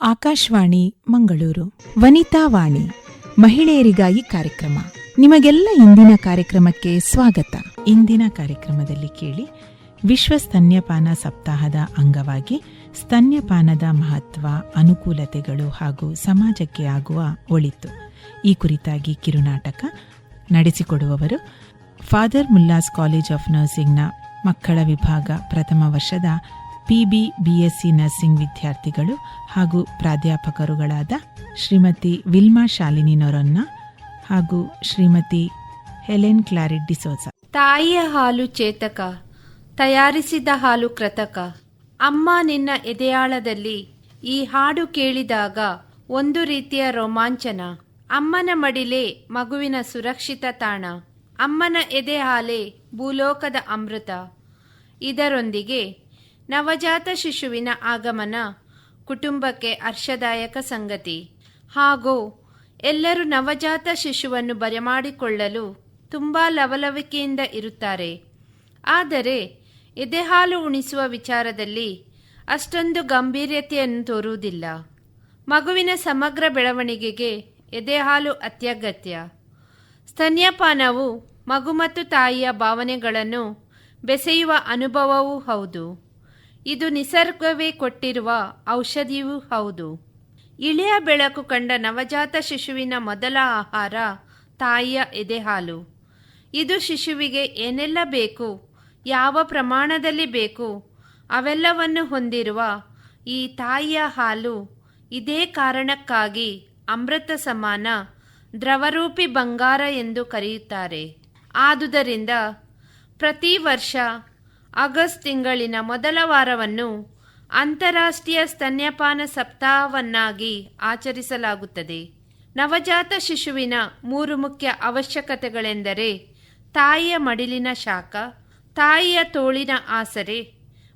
ಆಕಾಶವಾಣಿ, ಮಂಗಳೂರು. ವನಿತಾ ವಾಣಿ, ಮಹಿಳೆಯರಿಗಾಗಿ ಕಾರ್ಯಕ್ರಮ. ನಿಮಗೆಲ್ಲ ಇಂದಿನ ಕಾರ್ಯಕ್ರಮಕ್ಕೆ ಸ್ವಾಗತ. ಇಂದಿನ ಕಾರ್ಯಕ್ರಮದಲ್ಲಿ ಕೇಳಿ, ವಿಶ್ವ ಸ್ತನ್ಯಪಾನ ಸಪ್ತಾಹದ ಅಂಗವಾಗಿ ಸ್ತನ್ಯಪಾನದ ಮಹತ್ವ, ಅನುಕೂಲತೆಗಳು ಹಾಗೂ ಸಮಾಜಕ್ಕೆ ಆಗುವ ಒಳಿತು. ಈ ಕುರಿತಾಗಿ ಕಿರುನಾಟಕ ನಡೆಸಿಕೊಡುವವರು ಫಾದರ್ ಮುಲ್ಲಾಸ್ ಕಾಲೇಜ್ ಆಫ್ ನರ್ಸಿಂಗ್ನ ಮಕ್ಕಳ ವಿಭಾಗ ಪ್ರಥಮ ವರ್ಷದ ಪಿಬಿ ಬಿಎಸ್ಸಿ ನರ್ಸಿಂಗ್ ವಿದ್ಯಾರ್ಥಿಗಳು ಹಾಗೂ ಪ್ರಾಧ್ಯಾಪಕರುಗಳಾದ ಶ್ರೀಮತಿ ವಿಲ್ಮಾ ಶಾಲಿನಿ ನೊರನ್ನ ಹಾಗೂ ಶ್ರೀಮತಿ ಹೆಲೆನ್ ಕ್ಲಾರಿಡ್ ಡಿಸೋಜ. ತಾಯಿಯ ಹಾಲು ಚೇತಕ, ತಯಾರಿಸಿದ ಹಾಲು ಕೃತಕ. ಅಮ್ಮ ನಿನ್ನ ಎದೆಯಾಳದಲ್ಲಿ ಈ ಹಾಡು ಕೇಳಿದಾಗ ಒಂದು ರೀತಿಯ ರೋಮಾಂಚನ. ಅಮ್ಮನ ಮಡಿಲೆ ಮಗುವಿನ ಸುರಕ್ಷಿತ ತಾಣ. ಅಮ್ಮನ ಎದೆ ಹಾಲೆ ಭೂಲೋಕದ ಅಮೃತ. ಇದರೊಂದಿಗೆ ನವಜಾತ ಶಿಶುವಿನ ಆಗಮನ, ಕುಟುಂಬಕ್ಕೆ ಹರ್ಷದಾಯಕ ಸಂಗತಿ. ಹಾಗೂ ಎಲ್ಲರೂ ನವಜಾತ ಶಿಶುವನ್ನು ಬರಮಾಡಿಕೊಳ್ಳಲು ತುಂಬಾ ಲವಲವಿಕೆಯಿಂದ ಇರುತ್ತಾರೆ. ಆದರೆ ಎದೆಹಾಲು ಉಣಿಸುವ ವಿಚಾರದಲ್ಲಿ ಅಷ್ಟೊಂದು ಗಂಭೀರ್ಯತೆಯನ್ನು ತೋರುವುದಿಲ್ಲ. ಮಗುವಿನ ಸಮಗ್ರ ಬೆಳವಣಿಗೆಗೆ ಎದೆಹಾಲು ಅತ್ಯಗತ್ಯ. ಸ್ತನ್ಯಪಾನವು ಮಗು ಮತ್ತು ತಾಯಿಯ ಭಾವನೆಗಳನ್ನು ಬೆಸೆಯುವ ಅನುಭವವೂ ಹೌದು. ಇದು ನಿಸರ್ಗವೇ ಕೊಟ್ಟಿರುವ ಔಷಧಿಯೂ ಹೌದು. ಇಳೆಯ ಬೆಳಕು ಕಂಡ ನವಜಾತ ಶಿಶುವಿನ ಮೊದಲ ಆಹಾರ ತಾಯಿಯ ಎದೆಹಾಲು. ಇದು ಶಿಶುವಿಗೆ ಏನೆಲ್ಲ ಬೇಕು, ಯಾವ ಪ್ರಮಾಣದಲ್ಲಿ ಬೇಕು, ಅವೆಲ್ಲವನ್ನು ಹೊಂದಿರುವ ಈ ತಾಯಿಯ ಹಾಲು ಇದೇ ಕಾರಣಕ್ಕಾಗಿ ಅಮೃತ ಸಮಾನ ದ್ರವರೂಪಿ ಬಂಗಾರ ಎಂದು ಕರೆಯುತ್ತಾರೆ. ಆದುದರಿಂದ ಪ್ರತಿ ವರ್ಷ ಆಗಸ್ಟ್ ತಿಂಗಳಿನ ಮೊದಲ ವಾರವನ್ನು ಅಂತಾರಾಷ್ಟ್ರೀಯ ಸ್ತನ್ಯಪಾನ ಸಪ್ತಾಹವನ್ನಾಗಿ ಆಚರಿಸಲಾಗುತ್ತದೆ. ನವಜಾತ ಶಿಶುವಿನ ಮೂರು ಮುಖ್ಯ ಅವಶ್ಯಕತೆಗಳೆಂದರೆ ತಾಯಿಯ ಮಡಿಲಿನ ಶಾಖ, ತಾಯಿಯ ತೋಳಿನ ಆಸರೆ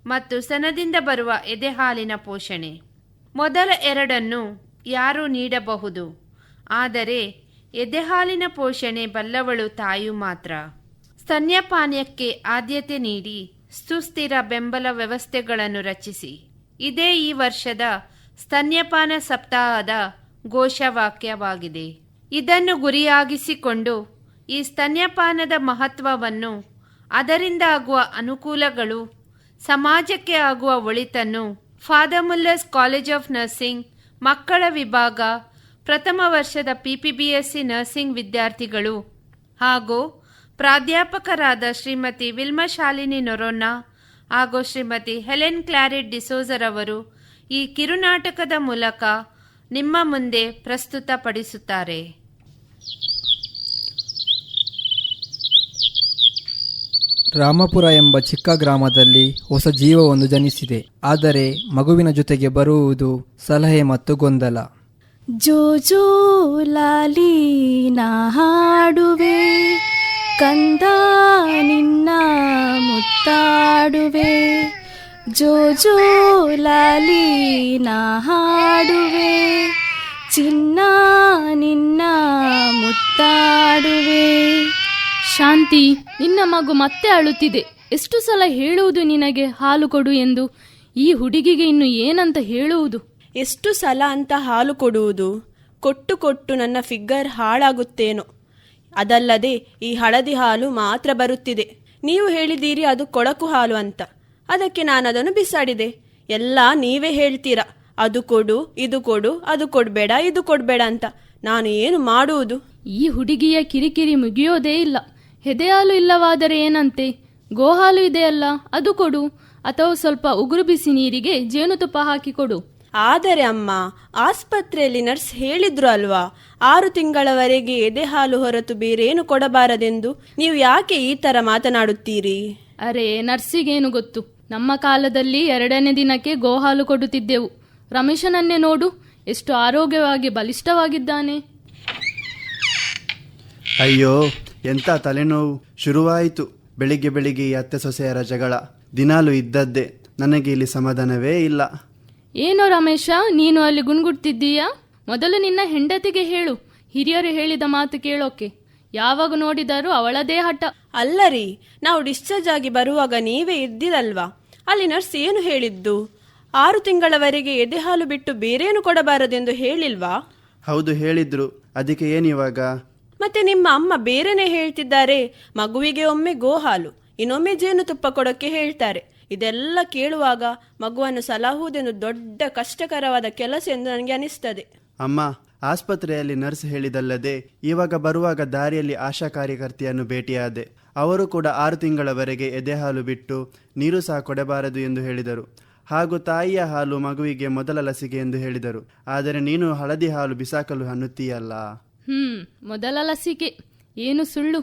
ಮತ್ತು ಸನದಿಂದ ಬರುವ ಎದೆಹಾಲಿನ ಪೋಷಣೆ. ಮೊದಲ ಎರಡನ್ನು ಯಾರು ನೀಡಬಹುದು, ಆದರೆ ಎದೆಹಾಲಿನ ಪೋಷಣೆ ಬಲ್ಲವಳು ತಾಯು ಮಾತ್ರ. ಸ್ತನ್ಯಪಾನಕ್ಕೆ ಆದ್ಯತೆ ನೀಡಿ ಸುಸ್ಥಿರ ಬೆಂಬಲ ವ್ಯವಸ್ಥೆಗಳನ್ನು ರಚಿಸಿ. ಇದೇ ಈ ವರ್ಷದ ಸ್ತನ್ಯಪಾನ ಸಪ್ತಾಹದ ಘೋಷವಾಕ್ಯವಾಗಿದೆ. ಇದನ್ನು ಗುರಿಯಾಗಿಸಿಕೊಂಡು ಈ ಸ್ತನ್ಯಪಾನದ ಮಹತ್ವವನ್ನು ಅದರಿಂದ ಆಗುವ ಅನುಕೂಲಗಳು, ಸಮಾಜಕ್ಕೆ ಆಗುವ ಒಳಿತನ್ನು father Muller's college of nursing ಮಕ್ಕಳ ವಿಭಾಗ ಪ್ರಥಮ ವರ್ಷದ ಪಿಪಿಬಿಎಸ್ಸಿ ನರ್ಸಿಂಗ್ ವಿದ್ಯಾರ್ಥಿಗಳು ಹಾಗೂ ಪ್ರಾಧ್ಯಾಪಕರಾದ ಶ್ರೀಮತಿ ವಿಲ್ಮ ಶಾಲಿನಿ ನೊರೋನ್ನ ಹಾಗೂ ಶ್ರೀಮತಿ ಹೆಲೆನ್ ಕ್ಲಾರಿಡ್ ಡಿಸೋಜರವರು ಈ ಕಿರುನಾಟಕದ ಮೂಲಕ ನಿಮ್ಮ ಮುಂದೆ ಪ್ರಸ್ತುತಪಡಿಸುತ್ತಾರೆ. ರಾಮಪುರ ಎಂಬ ಚಿಕ್ಕ ಗ್ರಾಮದಲ್ಲಿ ಹೊಸ ಜೀವವೊಂದು ಜನಿಸಿದೆ. ಆದರೆ ಮಗುವಿನ ಜೊತೆಗೆ ಬರುವುದು ಸಲಹೆ ಮತ್ತು ಗೊಂದಲ. ಜೋ ಜೋ ಲಾಲಿ ನಾ ಹಾಡುವೆ. ಕಂದ ನಿನ್ನ ಮುತ್ತಾಡುವೆ. ಜೋ ಜೋ ಲಾಲಿ ನಾ ಹಾಡುವೆ ಚಿನ್ನ ನಿನ್ನ ಮುತ್ತಾಡುವೆ. ಶಾಂತಿ ನಿನ್ನ ಮಗು ಮತ್ತೆ ಅಳುತ್ತಿದೆ. ಎಷ್ಟು ಸಲ ಹೇಳುವುದು ನಿನಗೆ ಹಾಲು ಕೊಡು ಎಂದು? ಈ ಹುಡುಗಿಗೆ ಇನ್ನು ಏನಂತ ಹೇಳುವುದು? ಎಷ್ಟು ಸಲ ಅಂತ ಹಾಲು ಕೊಡುವುದು? ಕೊಟ್ಟು ಕೊಟ್ಟು ನನ್ನ ಫಿಗರ್ ಹಾಳಾಗುತ್ತೇನೋ. ಅದಲ್ಲದೆ ಈ ಹಳದಿ ಹಾಲು ಮಾತ್ರ ಬರುತ್ತಿದೆ. ನೀವು ಹೇಳಿದ್ದೀರಿ ಅದು ಕೊಳಕು ಹಾಲು ಅಂತ. ಅದಕ್ಕೆ ನಾನು ಅದನ್ನು ಬಿಸಾಡಿದೆ. ಎಲ್ಲ ನೀವೇ ಹೇಳ್ತೀರಾ? ಅದು ಕೊಡು, ಇದು ಕೊಡು, ಅದು ಕೊಡಬೇಡ, ಇದು ಕೊಡಬೇಡ ಅಂತ. ನಾನು ಏನು ಮಾಡುವುದು? ಈ ಹುಡುಗಿಯ ಕಿರಿಕಿರಿ ಮುಗಿಯೋದೇ ಇಲ್ಲ. ಹೆದೆಹಾಲು ಇಲ್ಲವಾದರೆ ಏನಂತೆ? ಗೋಹಾಲು ಇದೆಯಲ್ಲ, ಅದು ಕೊಡು. ಅಥವಾ ಸ್ವಲ್ಪ ಉಗುರು ಬಿಸಿ ನೀರಿಗೆ ಜೇನುತುಪ್ಪ ಹಾಕಿ ಕೊಡು. ಆದರೆ ಅಮ್ಮ ಆಸ್ಪತ್ರೆಯಲ್ಲಿ ನರ್ಸ್ ಹೇಳಿದ್ರು ಅಲ್ವಾ? ಆರು ತಿಂಗಳವರೆಗೆ ಎದೆ ಹಾಲು ಹೊರತು ಬೇರೇನು ಕೊಡಬಾರದೆಂದು? ನೀವು ಯಾಕೆ ಈ ತರ ಮಾತನಾಡುತ್ತೀರಿ? ಅರೆ ನರ್ಸಿಗೇನು ಗೊತ್ತು? ನಮ್ಮ ಕಾಲದಲ್ಲಿ ಎರಡನೇ ದಿನಕ್ಕೆ ಗೋಹಾಲು ಕೊಡುತ್ತಿದ್ದೆವು. ರಮೇಶನನ್ನೇ ನೋಡು ಎಷ್ಟು ಆರೋಗ್ಯವಾಗಿ ಬಲಿಷ್ಠವಾಗಿದ್ದಾನೆ. ಅಯ್ಯೋ ಎಂತ ತಲೆನೋವು. ಶುರುವಾಯಿತು. ಬೆಳಿಗ್ಗೆ ಬೆಳಿಗ್ಗೆ ಈ ಅತ್ತೆ ಸೊಸೆಯರ ಜಗಳ. ದಿನಾಲು ಇದ್ದದ್ದೇ. ನನಗೆ ಇಲ್ಲಿ ಸಮಾಧಾನವೇ ಇಲ್ಲ. ಏನೋ ರಮೇಶ ನೀನು ಅಲ್ಲಿ ಗುಣಗುಡ್ತಿದ್ದೀಯಾ? ಮೊದಲು ನಿನ್ನ ಹೆಂಡತಿಗೆ ಹೇಳು. ಹಿರಿಯರು ಹೇಳಿದ ಮಾತು ಕೇಳೋಕೆ. ಯಾವಾಗ ನೋಡಿದರೂ ಅವಳದೇ ಹಠ. ಅಲ್ಲರಿ ನಾವು ಡಿಸ್ಚಾರ್ಜ್ ಆಗಿ ಬರುವಾಗ ನೀವೇ ಇದ್ದಿರಲ್ವಾ? ಅಲ್ಲಿ ನರ್ಸ್ ಏನು ಹೇಳಿದ್ದು? ಆರು ತಿಂಗಳವರೆಗೆ ಎದೆಹಾಲು ಬಿಟ್ಟು ಬೇರೇನು ಕೊಡಬಾರದೆಂದು ಹೇಳಿಲ್ವಾ? ಹೌದು ಹೇಳಿದ್ರು. ಅದಕ್ಕೆ ಏನಿವಾಗ ಮತ್ತೆ ನಿಮ್ಮ ಅಮ್ಮ ಬೇರೆನೆ ಹೇಳ್ತಿದ್ದಾರೆ. ಮಗುವಿಗೆ ಒಮ್ಮೆ ಗೋಹಾಲು ಇನ್ನೊಮ್ಮೆ ಜೇನುತುಪ್ಪ ಕೊಡೋಕೆ ಹೇಳ್ತಾರೆ. ಇದೆಲ್ಲ ಕೇಳುವಾಗ ಮಗುವನ್ನು ಸಲಹುವುದೊಂದು ದೊಡ್ಡ ಕಷ್ಟಕರವಾದ ಕೆಲಸ ಎಂದು ನನಗೆ ಅನಿಸ್ತದೆ. ಅಮ್ಮ ಆಸ್ಪತ್ರೆಯಲ್ಲಿ ನರ್ಸ್ ಹೇಳಿದಲ್ಲದೆ ಇವಾಗ ಬರುವಾಗ ದಾರಿಯಲ್ಲಿ ಆಶಾ ಕಾರ್ಯಕರ್ತೆಯನ್ನು ಭೇಟಿಯಾದೆ. ಅವರು ಕೂಡ ಆರು ತಿಂಗಳವರೆಗೆ ಎದೆಹಾಲು ಬಿಟ್ಟು ನೀರು ಸಹ ಕೊಡಬಾರದು ಎಂದು ಹೇಳಿದರು. ಹಾಗೂ ತಾಯಿಯ ಹಾಲು ಮಗುವಿಗೆ ಮೊದಲ ಲಸಿಕೆ ಎಂದು ಹೇಳಿದರು. ಆದರೆ ನೀನು ಹಳದಿ ಹಾಲು ಬಿಸಾಕಲು ಅನ್ನುತ್ತೀಯಲ್ಲ? ಹ್ಮ್ ಮೊದಲ ಲಸಿಕೆ. ಏನು ಸುಳ್ಳು?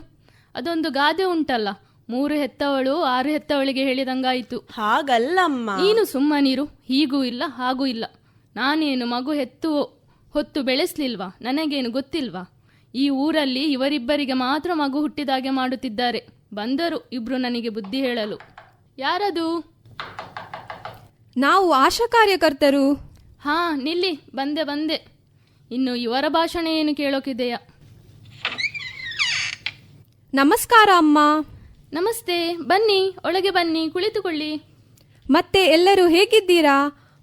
ಅದೊಂದು ಗಾದೆ ಉಂಟಲ್ಲ. ಮೂರು ಹೆತ್ತವಳು ಆರು ಹೆತ್ತವಳಿಗೆ ಹೇಳಿದಂಗಾಯಿತು. ಹಾಗಲ್ಲಮ್ಮ. ನೀನು ಸುಮ್ಮನಿರು ಹೀಗೂ ಇಲ್ಲ ಹಾಗೂ ಇಲ್ಲ. ನಾನೇನು ಮಗು ಹೆತ್ತು ಹೊತ್ತು ಬೆಳೆಸ್ಲಿಲ್ವಾ? ನನಗೇನು ಗೊತ್ತಿಲ್ವಾ? ಈ ಊರಲ್ಲಿ ಇವರಿಬ್ಬರಿಗೆ ಮಾತ್ರ ಮಗು ಹುಟ್ಟಿದಾಗೆ ಮಾಡುತ್ತಿದ್ದಾರೆ. ಬಂದರು ಇಬ್ರು ನನಗೆ ಬುದ್ಧಿ ಹೇಳಲು. ಯಾರದು? ನಾವು ಆಶಾ ಕಾರ್ಯಕರ್ತರು. ಹಾ ನಿಲ್ಲಿ ಬಂದೆ ಬಂದೆ. ಇನ್ನು ಇವರ ಭಾಷಣ ಏನು ಕೇಳೋಕಿದೆಯಾ? ನಮಸ್ಕಾರ ಅಮ್ಮ. ನಮಸ್ತೆ ಬನ್ನಿ ಒಳಗೆ ಬನ್ನಿ ಕುಳಿತುಕೊಳ್ಳಿ. ಮತ್ತೆ ಎಲ್ಲರೂ ಹೇಗಿದ್ದೀರಾ?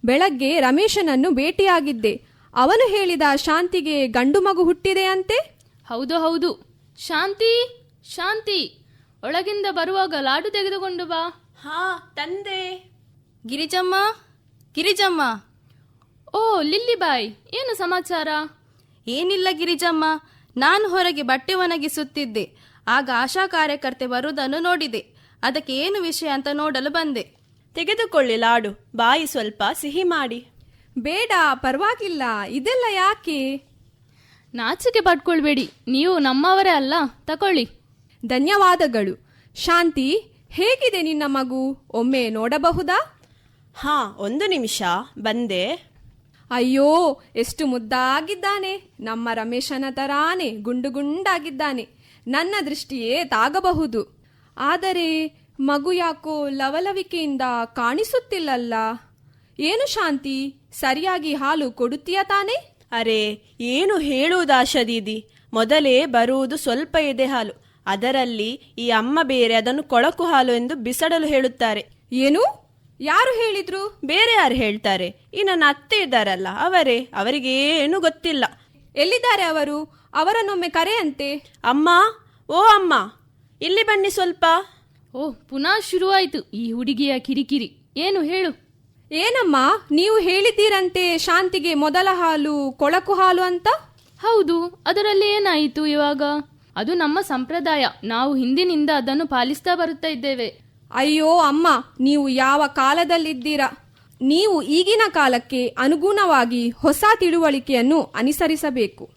ಬೆಳಗ್ಗೆ ರಮೇಶನನ್ನು ಭೇಟಿಯಾಗಿದ್ದೆ. ಅವನು ಹೇಳಿದ ಶಾಂತಿಗೆ ಗಂಡು ಮಗು ಹುಟ್ಟಿದೆ ಅಂತೆ? ಹೌದು ಹೌದು. ಶಾಂತಿ ಶಾಂತಿ. ಒಳಗಿಂದ ಬರುವಾಗ ಲಾಡು ತೆಗೆದುಕೊಂಡು ಬಾ. ಹಾ ತಂದೆ. ಗಿರಿಜಮ್ಮ ಗಿರಿಜಮ್ಮ. ಓ ಲಿಲ್ಲಿ ಬಾಯ್ ಏನು ಸಮಾಚಾರ? ಏನಿಲ್ಲ ಗಿರಿಜಮ್ಮ ನಾನು ಹೊರಗೆ ಬಟ್ಟೆ ಒಣಗಿಸುತ್ತಿದ್ದೆ. ಆಗ ಆಶಾ ಕಾರ್ಯಕರ್ತೆ ಬರುವುದನ್ನು ನೋಡಿದೆ. ಅದಕ್ಕೆ ಏನು ವಿಷಯ ಅಂತ ನೋಡಲು ಬಂದೆ. ತೆಗೆದುಕೊಳ್ಳಿ ಲಾಡು ಬಾಯಿ ಸ್ವಲ್ಪ ಸಿಹಿ ಮಾಡಿ. ಬೇಡ ಪರವಾಗಿಲ್ಲ. ಇದೆಲ್ಲ ಯಾಕೆ? ನಾಚಿಕೆ ಪಡ್ಕೊಳ್ಬೇಡಿ ನೀವು ನಮ್ಮವರೇ ಅಲ್ಲ. ತಕೊಳ್ಳಿ. ಧನ್ಯವಾದಗಳು. ಶಾಂತಿ ಹೇಗಿದೆ ನಿನ್ನ ಮಗು? ಒಮ್ಮೆ ನೋಡಬಹುದಾ? ಹಾ ಒಂದು ನಿಮಿಷ. ಬಂದೆ. ಅಯ್ಯೋ ಎಷ್ಟು ಮುದ್ದಾಗಿದ್ದಾನೆ. ನಮ್ಮ ರಮೇಶನ ತರಾನೆ ಗುಂಡು ಗುಂಡಾಗಿದ್ದಾನೆ. ನನ್ನ ದೃಷ್ಟಿಯೇ ತಾಗಬಹುದು. ಆದರೆ ಮಗು ಯಾಕೋ ಲವಲವಿಕೆಯಿಂದ ಕಾಣಿಸುತ್ತಿಲ್ಲಲ್ಲ? ಏನು ಶಾಂತಿ? ಸರಿಯಾಗಿ ಹಾಲು ಕೊಡುತ್ತೀಯ ತಾನೆ? ಅರೆ ಏನು ಹೇಳುವುದಾಶ ದೀದಿ ಮೊದಲೇ ಬರುವುದು ಸ್ವಲ್ಪ ಇದೆ ಹಾಲು. ಅದರಲ್ಲಿ ಈ ಅಮ್ಮ ಬೇರೆ ಅದನ್ನು ಕೊಳಕು ಹಾಲು ಎಂದು ಬಿಸಡಲು ಹೇಳುತ್ತಾರೆ. ಏನು? ಯಾರು ಹೇಳಿದ್ರು? ಬೇರೆ ಯಾರು ಹೇಳ್ತಾರೆ? ಈ ನನ್ನ ಅತ್ತೆ ಇದ್ದಾರಲ್ಲ ಅವರೇ ಅವರಿಗೆ ಏನು ಗೊತ್ತಿಲ್ಲ. ಎಲ್ಲಿದ್ದಾರೆ ಅವರು? ಅವರನ್ನೊಮ್ಮೆ ಕರೆಯಂತೆ. ಅಮ್ಮ ಓ ಅಮ್ಮ ಇಲ್ಲಿ ಬನ್ನಿ ಸ್ವಲ್ಪ. ಓ ಪುನಃ ಶುರುವಾಯಿತು ಈ ಹುಡುಗಿಯ ಕಿರಿಕಿರಿ. ಏನು ಹೇಳು? ಏನಮ್ಮ ನೀವು ಹೇಳಿದ್ದೀರಂತೆ ಶಾಂತಿಗೆ ಮೊದಲ ಹಾಲು ಕೊಳಕು ಹಾಲು ಅಂತ? ಹೌದು ಅದರಲ್ಲಿ ಏನಾಯಿತು ಇವಾಗ? ಅದು ನಮ್ಮ ಸಂಪ್ರದಾಯ. ನಾವು ಹಿಂದಿನಿಂದ ಅದನ್ನು ಪಾಲಿಸ್ತಾ ಬರುತ್ತಾ ಇದ್ದೇವೆ. ಅಯ್ಯೋ ಅಮ್ಮ ನೀವು ಯಾವ ಕಾಲದಲ್ಲಿದ್ದೀರಾ? ನೀವು ಈಗಿನ ಕಾಲಕ್ಕೆ ಅನುಗುಣವಾಗಿ ಹೊಸ ತಿಳುವಳಿಕೆಯನ್ನು ಅನುಸರಿಸಬೇಕು.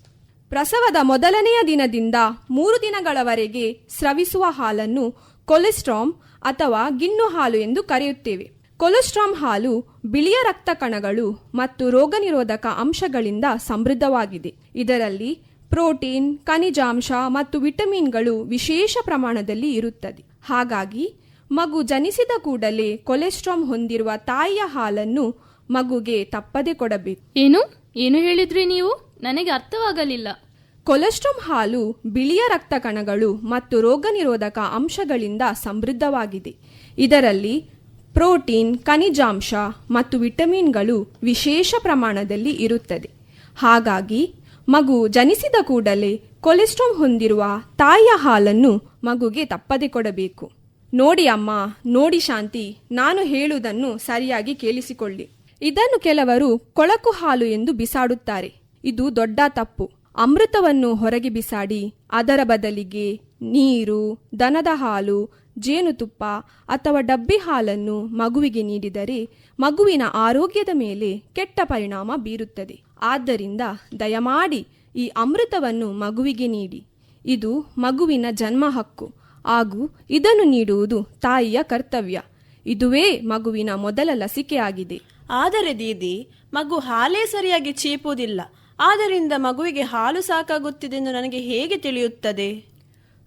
ಪ್ರಸವದ ಮೊದಲನೆಯ ದಿನದಿಂದ ಮೂರು ದಿನಗಳವರೆಗೆ ಸ್ರವಿಸುವ ಹಾಲನ್ನು ಕೊಲೆಸ್ಟ್ರಾಮ್ ಅಥವಾ ಗಿಣ್ಣು ಹಾಲು ಎಂದು ಕರೆಯುತ್ತೇವೆ. ಕೊಲೆಸ್ಟ್ರಾಮ್ ಹಾಲು ಬಿಳಿಯ ರಕ್ತ ಕಣಗಳು ಮತ್ತು ರೋಗನಿರೋಧಕ ಅಂಶಗಳಿಂದ ಸಮೃದ್ಧವಾಗಿದೆ. ಇದರಲ್ಲಿ ಪ್ರೋಟೀನ್, ಖನಿಜಾಂಶ ಮತ್ತು ವಿಟಮಿನ್ಗಳು ವಿಶೇಷ ಪ್ರಮಾಣದಲ್ಲಿ ಇರುತ್ತದೆ. ಹಾಗಾಗಿ ಮಗು ಜನಿಸಿದ ಕೂಡಲೇ ಕೊಲೆಸ್ಟ್ರಾಮ್ ಹೊಂದಿರುವ ತಾಯಿಯ ಹಾಲನ್ನು ಮಗುಗೆ ತಪ್ಪದೆ ಕೊಡಬೇಕು. ಏನು? ಏನು ಹೇಳಿದ್ರಿ ನೀವು? ನನಗೆ ಅರ್ಥವಾಗಲಿಲ್ಲ. ಕೊಲೆಸ್ಟ್ರಾಮ್ ಹಾಲು ಬಿಳಿಯ ರಕ್ತ ಕಣಗಳು ಮತ್ತು ರೋಗನಿರೋಧಕ ಅಂಶಗಳಿಂದ ಸಮೃದ್ಧವಾಗಿದೆ. ಇದರಲ್ಲಿ ಪ್ರೋಟೀನ್, ಖನಿಜಾಂಶ ಮತ್ತು ವಿಟಮಿನ್ಗಳು ವಿಶೇಷ ಪ್ರಮಾಣದಲ್ಲಿ ಇರುತ್ತದೆ. ಹಾಗಾಗಿ, ಮಗು ಜನಿಸಿದ ಕೂಡಲೇ ಕೊಲೆಸ್ಟ್ರಾಮ್ ಹೊಂದಿರುವ ತಾಯಿಯ ಹಾಲನ್ನು ಮಗುಗೆ ತಪ್ಪದೆ ಕೊಡಬೇಕು. ನೋಡಿ ಅಮ್ಮ, ನೋಡಿ ಶಾಂತಿ, ನಾನು ಹೇಳುವುದನ್ನು ಸರಿಯಾಗಿ ಕೇಳಿಸಿಕೊಳ್ಳಿ. ಇದನ್ನು ಕೆಲವರು ಕೊಳಕು ಹಾಲು ಎಂದು ಬಿಸಾಡುತ್ತಾರೆ. ಇದು ದೊಡ್ಡ ತಪ್ಪು. ಅಮೃತವನ್ನು ಹೊರಗೆ ಬಿಸಾಡಿ, ಅದರ ಬದಲಿಗೆ ನೀರು, ದನದ ಹಾಲು, ಜೇನುತುಪ್ಪ ಅಥವಾ ಡಬ್ಬಿ ಹಾಲನ್ನು ಮಗುವಿಗೆ ನೀಡಿದರೆ ಮಗುವಿನ ಆರೋಗ್ಯದ ಮೇಲೆ ಕೆಟ್ಟ ಪರಿಣಾಮ ಬೀರುತ್ತದೆ. ಆದ್ದರಿಂದ ದಯಮಾಡಿ ಈ ಅಮೃತವನ್ನು ಮಗುವಿಗೆ ನೀಡಿ. ಇದು ಮಗುವಿನ ಜನ್ಮ ಹಕ್ಕು. ಹಾಗೂ ಇದನ್ನು ನೀಡುವುದು ತಾಯಿಯ ಕರ್ತವ್ಯ. ಇದುವೇ ಮಗುವಿನ ಮೊದಲ ಲಸಿಕೆಯಾಗಿದೆ. ಆದರೆ ದೀದಿ, ಮಗು ಹಾಲೇ ಸರಿಯಾಗಿ ಚೀಪುವುದಿಲ್ಲ. ಆದ್ದರಿಂದ ಮಗುವಿಗೆ ಹಾಲು ಸಾಕಾಗುತ್ತಿದೆ ಎಂದು ನನಗೆ ಹೇಗೆ ತಿಳಿಯುತ್ತದೆ?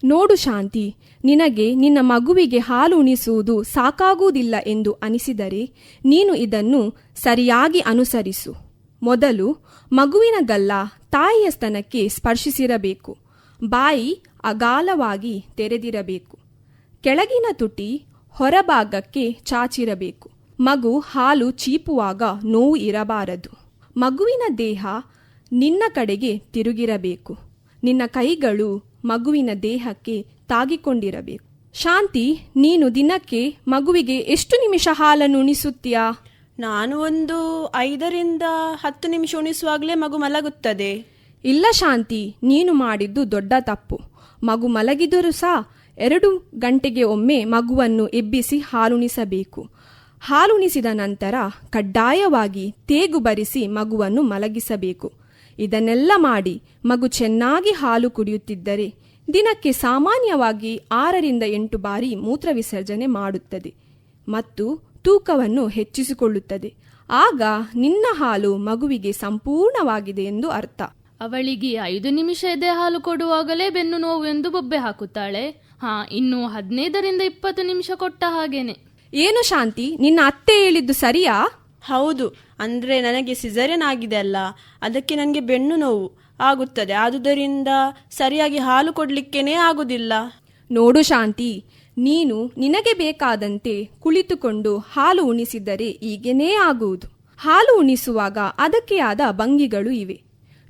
ನೋಡು ಶಾಂತಿ, ನಿನಗೆ ನಿನ್ನ ಮಗುವಿಗೆ ಹಾಲು ಉಣಿಸುವುದು ಸಾಕಾಗುವುದಿಲ್ಲ ಎಂದು ಅನಿಸಿದರೆ ನೀನು ಇದನ್ನು ಸರಿಯಾಗಿ ಅನುಸರಿಸು. ಮೊದಲು ಮಗುವಿನ ಗಲ್ಲ ತಾಯಿಯ ಸ್ತನಕ್ಕೆ ಸ್ಪರ್ಶಿಸಿರಬೇಕು. ಬಾಯಿ ಅಗಾಲವಾಗಿ ತೆರೆದಿರಬೇಕು. ಕೆಳಗಿನ ತುಟಿ ಹೊರಭಾಗಕ್ಕೆ ಚಾಚಿರಬೇಕು. ಮಗು ಹಾಲು ಚೀಪುವಾಗ ನೋವು ಇರಬಾರದು. ಮಗುವಿನ ದೇಹ ನಿನ್ನ ಕಡೆಗೆ ತಿರುಗಿರಬೇಕು. ನಿನ್ನ ಕೈಗಳು ಮಗುವಿನ ದೇಹಕ್ಕೆ ತಾಗಿಕೊಂಡಿರಬೇಕು. ಶಾಂತಿ ನೀನು ದಿನಕ್ಕೆ ಮಗುವಿಗೆ ಎಷ್ಟು ನಿಮಿಷ ಹಾಲನ್ನು ಉಣಿಸುತ್ತೀಯಾ? ನಾನು ಒಂದು ಐದರಿಂದ ಹತ್ತು ನಿಮಿಷ ಉಣಿಸುವಾಗಲೇ ಮಗು ಮಲಗುತ್ತದೆ. ಇಲ್ಲ ಶಾಂತಿ ನೀನು ಮಾಡಿದ್ದು ದೊಡ್ಡ ತಪ್ಪು. ಮಗು ಮಲಗಿದರೂ ಸಹ ಎರಡು ಗಂಟೆಗೆ ಒಮ್ಮೆ ಮಗುವನ್ನು ಎಬ್ಬಿಸಿ ಹಾಲುಣಿಸಬೇಕು. ಹಾಲುಣಿಸಿದ ನಂತರ ಕಡ್ಡಾಯವಾಗಿ ತೇಗು ಬರಿಸಿ ಮಗುವನ್ನು ಮಲಗಿಸಬೇಕು. ಇದನ್ನೆಲ್ಲ ಮಾಡಿ ಮಗು ಚೆನ್ನಾಗಿ ಹಾಲು ಕುಡಿಯುತ್ತಿದ್ದರೆ ದಿನಕ್ಕೆ ಸಾಮಾನ್ಯವಾಗಿ ಆರರಿಂದ ಎಂಟು ಬಾರಿ ಮೂತ್ರ ವಿಸರ್ಜನೆ ಮಾಡುತ್ತದೆ ಮತ್ತು ತೂಕವನ್ನು ಹೆಚ್ಚಿಸಿಕೊಳ್ಳುತ್ತದೆ. ಆಗ ನಿನ್ನ ಹಾಲು ಮಗುವಿಗೆ ಸಂಪೂರ್ಣವಾಗಿದೆ ಎಂದು ಅರ್ಥ. ಅವಳಿಗೆ ಐದು ನಿಮಿಷ ಎದೆ ಹಾಲು ಕೊಡುವಾಗಲೇ ಬೆನ್ನು ನೋವು ಎಂದು ಬೊಬ್ಬೆ ಹಾಕುತ್ತಾಳೆ. ಹಾ ಇನ್ನು ಹದಿನೈದರಿಂದ ಇಪ್ಪತ್ತು ನಿಮಿಷ ಕೊಟ್ಟ ಹಾಗೇನೆ. ಏನು ಶಾಂತಿ ನಿನ್ನ ಅತ್ತೆ ಹೇಳಿದ್ದು ಸರಿಯಾ? ಹೌದು, ಅಂದ್ರೆ ನನಗೆ ಸಿಸರಿನ್ ಆಗಿದೆ ಅಲ್ಲ, ಅದಕ್ಕೆ ನನಗೆ ಬೆನ್ನು ನೋವು ಆಗುತ್ತದೆ, ಆದುದರಿಂದ ಸರಿಯಾಗಿ ಹಾಲು ಕೊಡ್ಲಿಕ್ಕೇನೆ ಆಗುದಿಲ್ಲ. ನೋಡು ಶಾಂತಿ, ನೀನು ನಿನಗೆ ಬೇಕಾದಂತೆ ಕುಳಿತುಕೊಂಡು ಹಾಲು ಉಣಿಸಿದರೆ ಈಗೇನೇ ಆಗುವುದು. ಹಾಲು ಉಣಿಸುವಾಗ ಅದಕ್ಕೆ ಆದ ಭಂಗಿಗಳು ಇವೆ.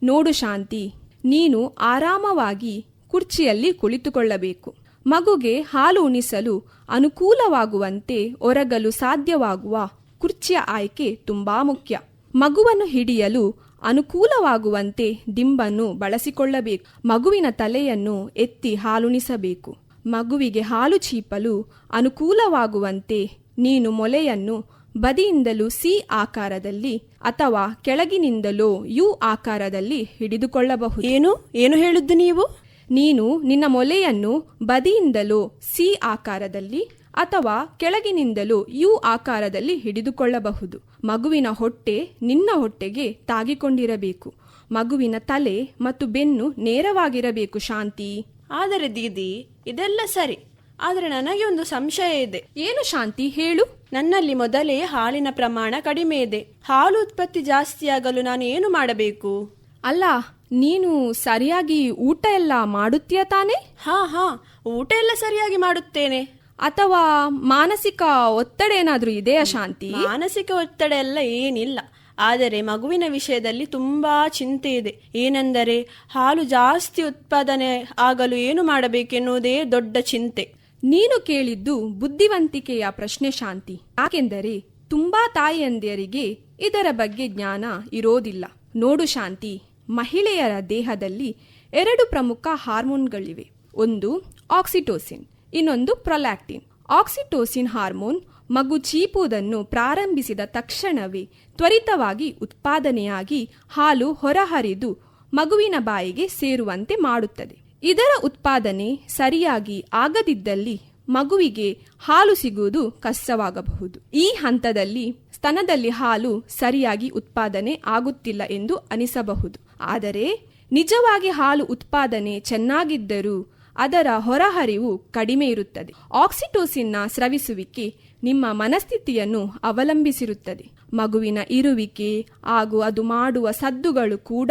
ನೋಡು ಶಾಂತಿ, ನೀನು ಆರಾಮವಾಗಿ ಕುರ್ಚಿಯಲ್ಲಿ ಕುಳಿತುಕೊಳ್ಳಬೇಕು. ಮಗುಗೆ ಹಾಲು ಉಣಿಸಲು ಅನುಕೂಲವಾಗುವಂತೆ ಒರಗಲು ಸಾಧ್ಯವಾಗುವ ಕುರ್ಚಿಯ ಆಯ್ಕೆ ತುಂಬಾ ಮುಖ್ಯ. ಮಗುವನ್ನು ಹಿಡಿಯಲು ಅನುಕೂಲವಾಗುವಂತೆ ದಿಂಬನ್ನು ಬಳಸಿಕೊಳ್ಳಬೇಕು. ಮಗುವಿನ ತಲೆಯನ್ನು ಎತ್ತಿ ಹಾಲುಣಿಸಬೇಕು. ಮಗುವಿಗೆ ಹಾಲು ಚೀಪಲು ಅನುಕೂಲವಾಗುವಂತೆ ನೀನು ಮೊಲೆಯನ್ನು ಬದಿಯಿಂದಲೂ ಸಿ ಆಕಾರದಲ್ಲಿ ಅಥವಾ ಕೆಳಗಿನಿಂದಲೋ ಯು ಆಕಾರದಲ್ಲಿ ಹಿಡಿದುಕೊಳ್ಳಬಹುದು. ಏನು? ಏನು ಹೇಳಿದ್ದು ನೀವು? ನೀನು ನಿನ್ನ ಮೊಲೆಯನ್ನು ಬದಿಯಿಂದಲೋ ಸಿ ಆಕಾರದಲ್ಲಿ ಅಥವಾ ಕೆಳಗಿನಿಂದಲೂ ಯು ಆಕಾರದಲ್ಲಿ ಹಿಡಿದುಕೊಳ್ಳಬಹುದು. ಮಗುವಿನ ಹೊಟ್ಟೆ ನಿನ್ನ ಹೊಟ್ಟೆಗೆ ತಾಗಿಕೊಂಡಿರಬೇಕು. ಮಗುವಿನ ತಲೆ ಮತ್ತು ಬೆನ್ನು ನೇರವಾಗಿರಬೇಕು ಶಾಂತಿ. ಆದರೆ ದೀದಿ ಇದೆಲ್ಲ ಸರಿ. ಆದರೆ ನನಗೆ ಒಂದು ಸಂಶಯ ಇದೆ. ಏನು ಶಾಂತಿ ಹೇಳು? ನನ್ನಲ್ಲಿ ಮೊದಲೇ ಹಾಲಿನ ಪ್ರಮಾಣ ಕಡಿಮೆ ಇದೆ. ಹಾಲು ಉತ್ಪತ್ತಿ ಜಾಸ್ತಿಯಾಗಲು ನಾನು ಏನು ಮಾಡಬೇಕು? ಅಲ್ಲ ನೀನು ಸರಿಯಾಗಿ ಊಟ ಎಲ್ಲ ಮಾಡುತ್ತೀಯ ತಾನೆ? ಹಾ ಹಾ ಊಟ ಎಲ್ಲ ಸರಿಯಾಗಿ ಮಾಡುತ್ತೇನೆ. ಅಥವಾ ಮಾನಸಿಕ ಒತ್ತಡ ಏನಾದರೂ ಇದೆಯಾ ಶಾಂತಿ? ಮಾನಸಿಕ ಒತ್ತಡ ಎಲ್ಲ ಏನಿಲ್ಲ. ಆದರೆ ಮಗುವಿನ ವಿಷಯದಲ್ಲಿ ತುಂಬಾ ಚಿಂತೆ ಇದೆ. ಏನೆಂದರೆ ಹಾಲು ಜಾಸ್ತಿ ಉತ್ಪಾದನೆ ಆಗಲು ಏನು ಮಾಡಬೇಕೆನ್ನುವುದೇ ದೊಡ್ಡ ಚಿಂತೆ. ನೀನು ಕೇಳಿದ್ದು ಬುದ್ಧಿವಂತಿಕೆಯ ಪ್ರಶ್ನೆ ಶಾಂತಿ. ಯಾಕೆಂದರೆ ತುಂಬಾ ತಾಯಿಯಂದಿಯರಿಗೆ ಇದರ ಬಗ್ಗೆ ಜ್ಞಾನ ಇರೋದಿಲ್ಲ. ನೋಡು ಶಾಂತಿ ಮಹಿಳೆಯರ ದೇಹದಲ್ಲಿ ಎರಡು ಪ್ರಮುಖ ಹಾರ್ಮೋನ್ಗಳಿವೆ. ಒಂದು ಆಕ್ಸಿಟೋಸಿನ್. ಇನ್ನೊಂದು ಪ್ರೊಲ್ಯಾಕ್ಟಿನ್. ಆಕ್ಸಿಟೋಸಿನ್ ಹಾರ್ಮೋನ್ ಮಗು ಚೀಪುವುದನ್ನು ಪ್ರಾರಂಭಿಸಿದ ತಕ್ಷಣವೇ ತ್ವರಿತವಾಗಿ ಉತ್ಪಾದನೆಯಾಗಿ ಹಾಲು ಹೊರಹರಿದು ಮಗುವಿನ ಬಾಯಿಗೆ ಸೇರುವಂತೆ ಮಾಡುತ್ತದೆ. ಇದರ ಉತ್ಪಾದನೆ ಸರಿಯಾಗಿ ಆಗದಿದ್ದಲ್ಲಿ ಮಗುವಿಗೆ ಹಾಲು ಸಿಗುವುದು ಕಷ್ಟವಾಗಬಹುದು. ಈ ಹಂತದಲ್ಲಿ ಸ್ತನದಲ್ಲಿ ಹಾಲು ಸರಿಯಾಗಿ ಉತ್ಪಾದನೆ ಆಗುತ್ತಿಲ್ಲ ಎಂದು ಅನಿಸಬಹುದು. ಆದರೆ ನಿಜವಾಗಿ ಹಾಲು ಉತ್ಪಾದನೆ ಚೆನ್ನಾಗಿದ್ದರೂ ಅದರ ಹೊರಹರಿವು ಕಡಿಮೆ ಇರುತ್ತದೆ. ಆಕ್ಸಿಟೋಸಿನ್ನ ಸ್ರವಿಸುವಿಕೆ ನಿಮ್ಮ ಮನಸ್ಥಿತಿಯನ್ನು ಅವಲಂಬಿಸಿರುತ್ತದೆ. ಮಗುವಿನ ಇರುವಿಕೆ ಹಾಗೂ ಅದು ಮಾಡುವ ಸದ್ದುಗಳು ಕೂಡ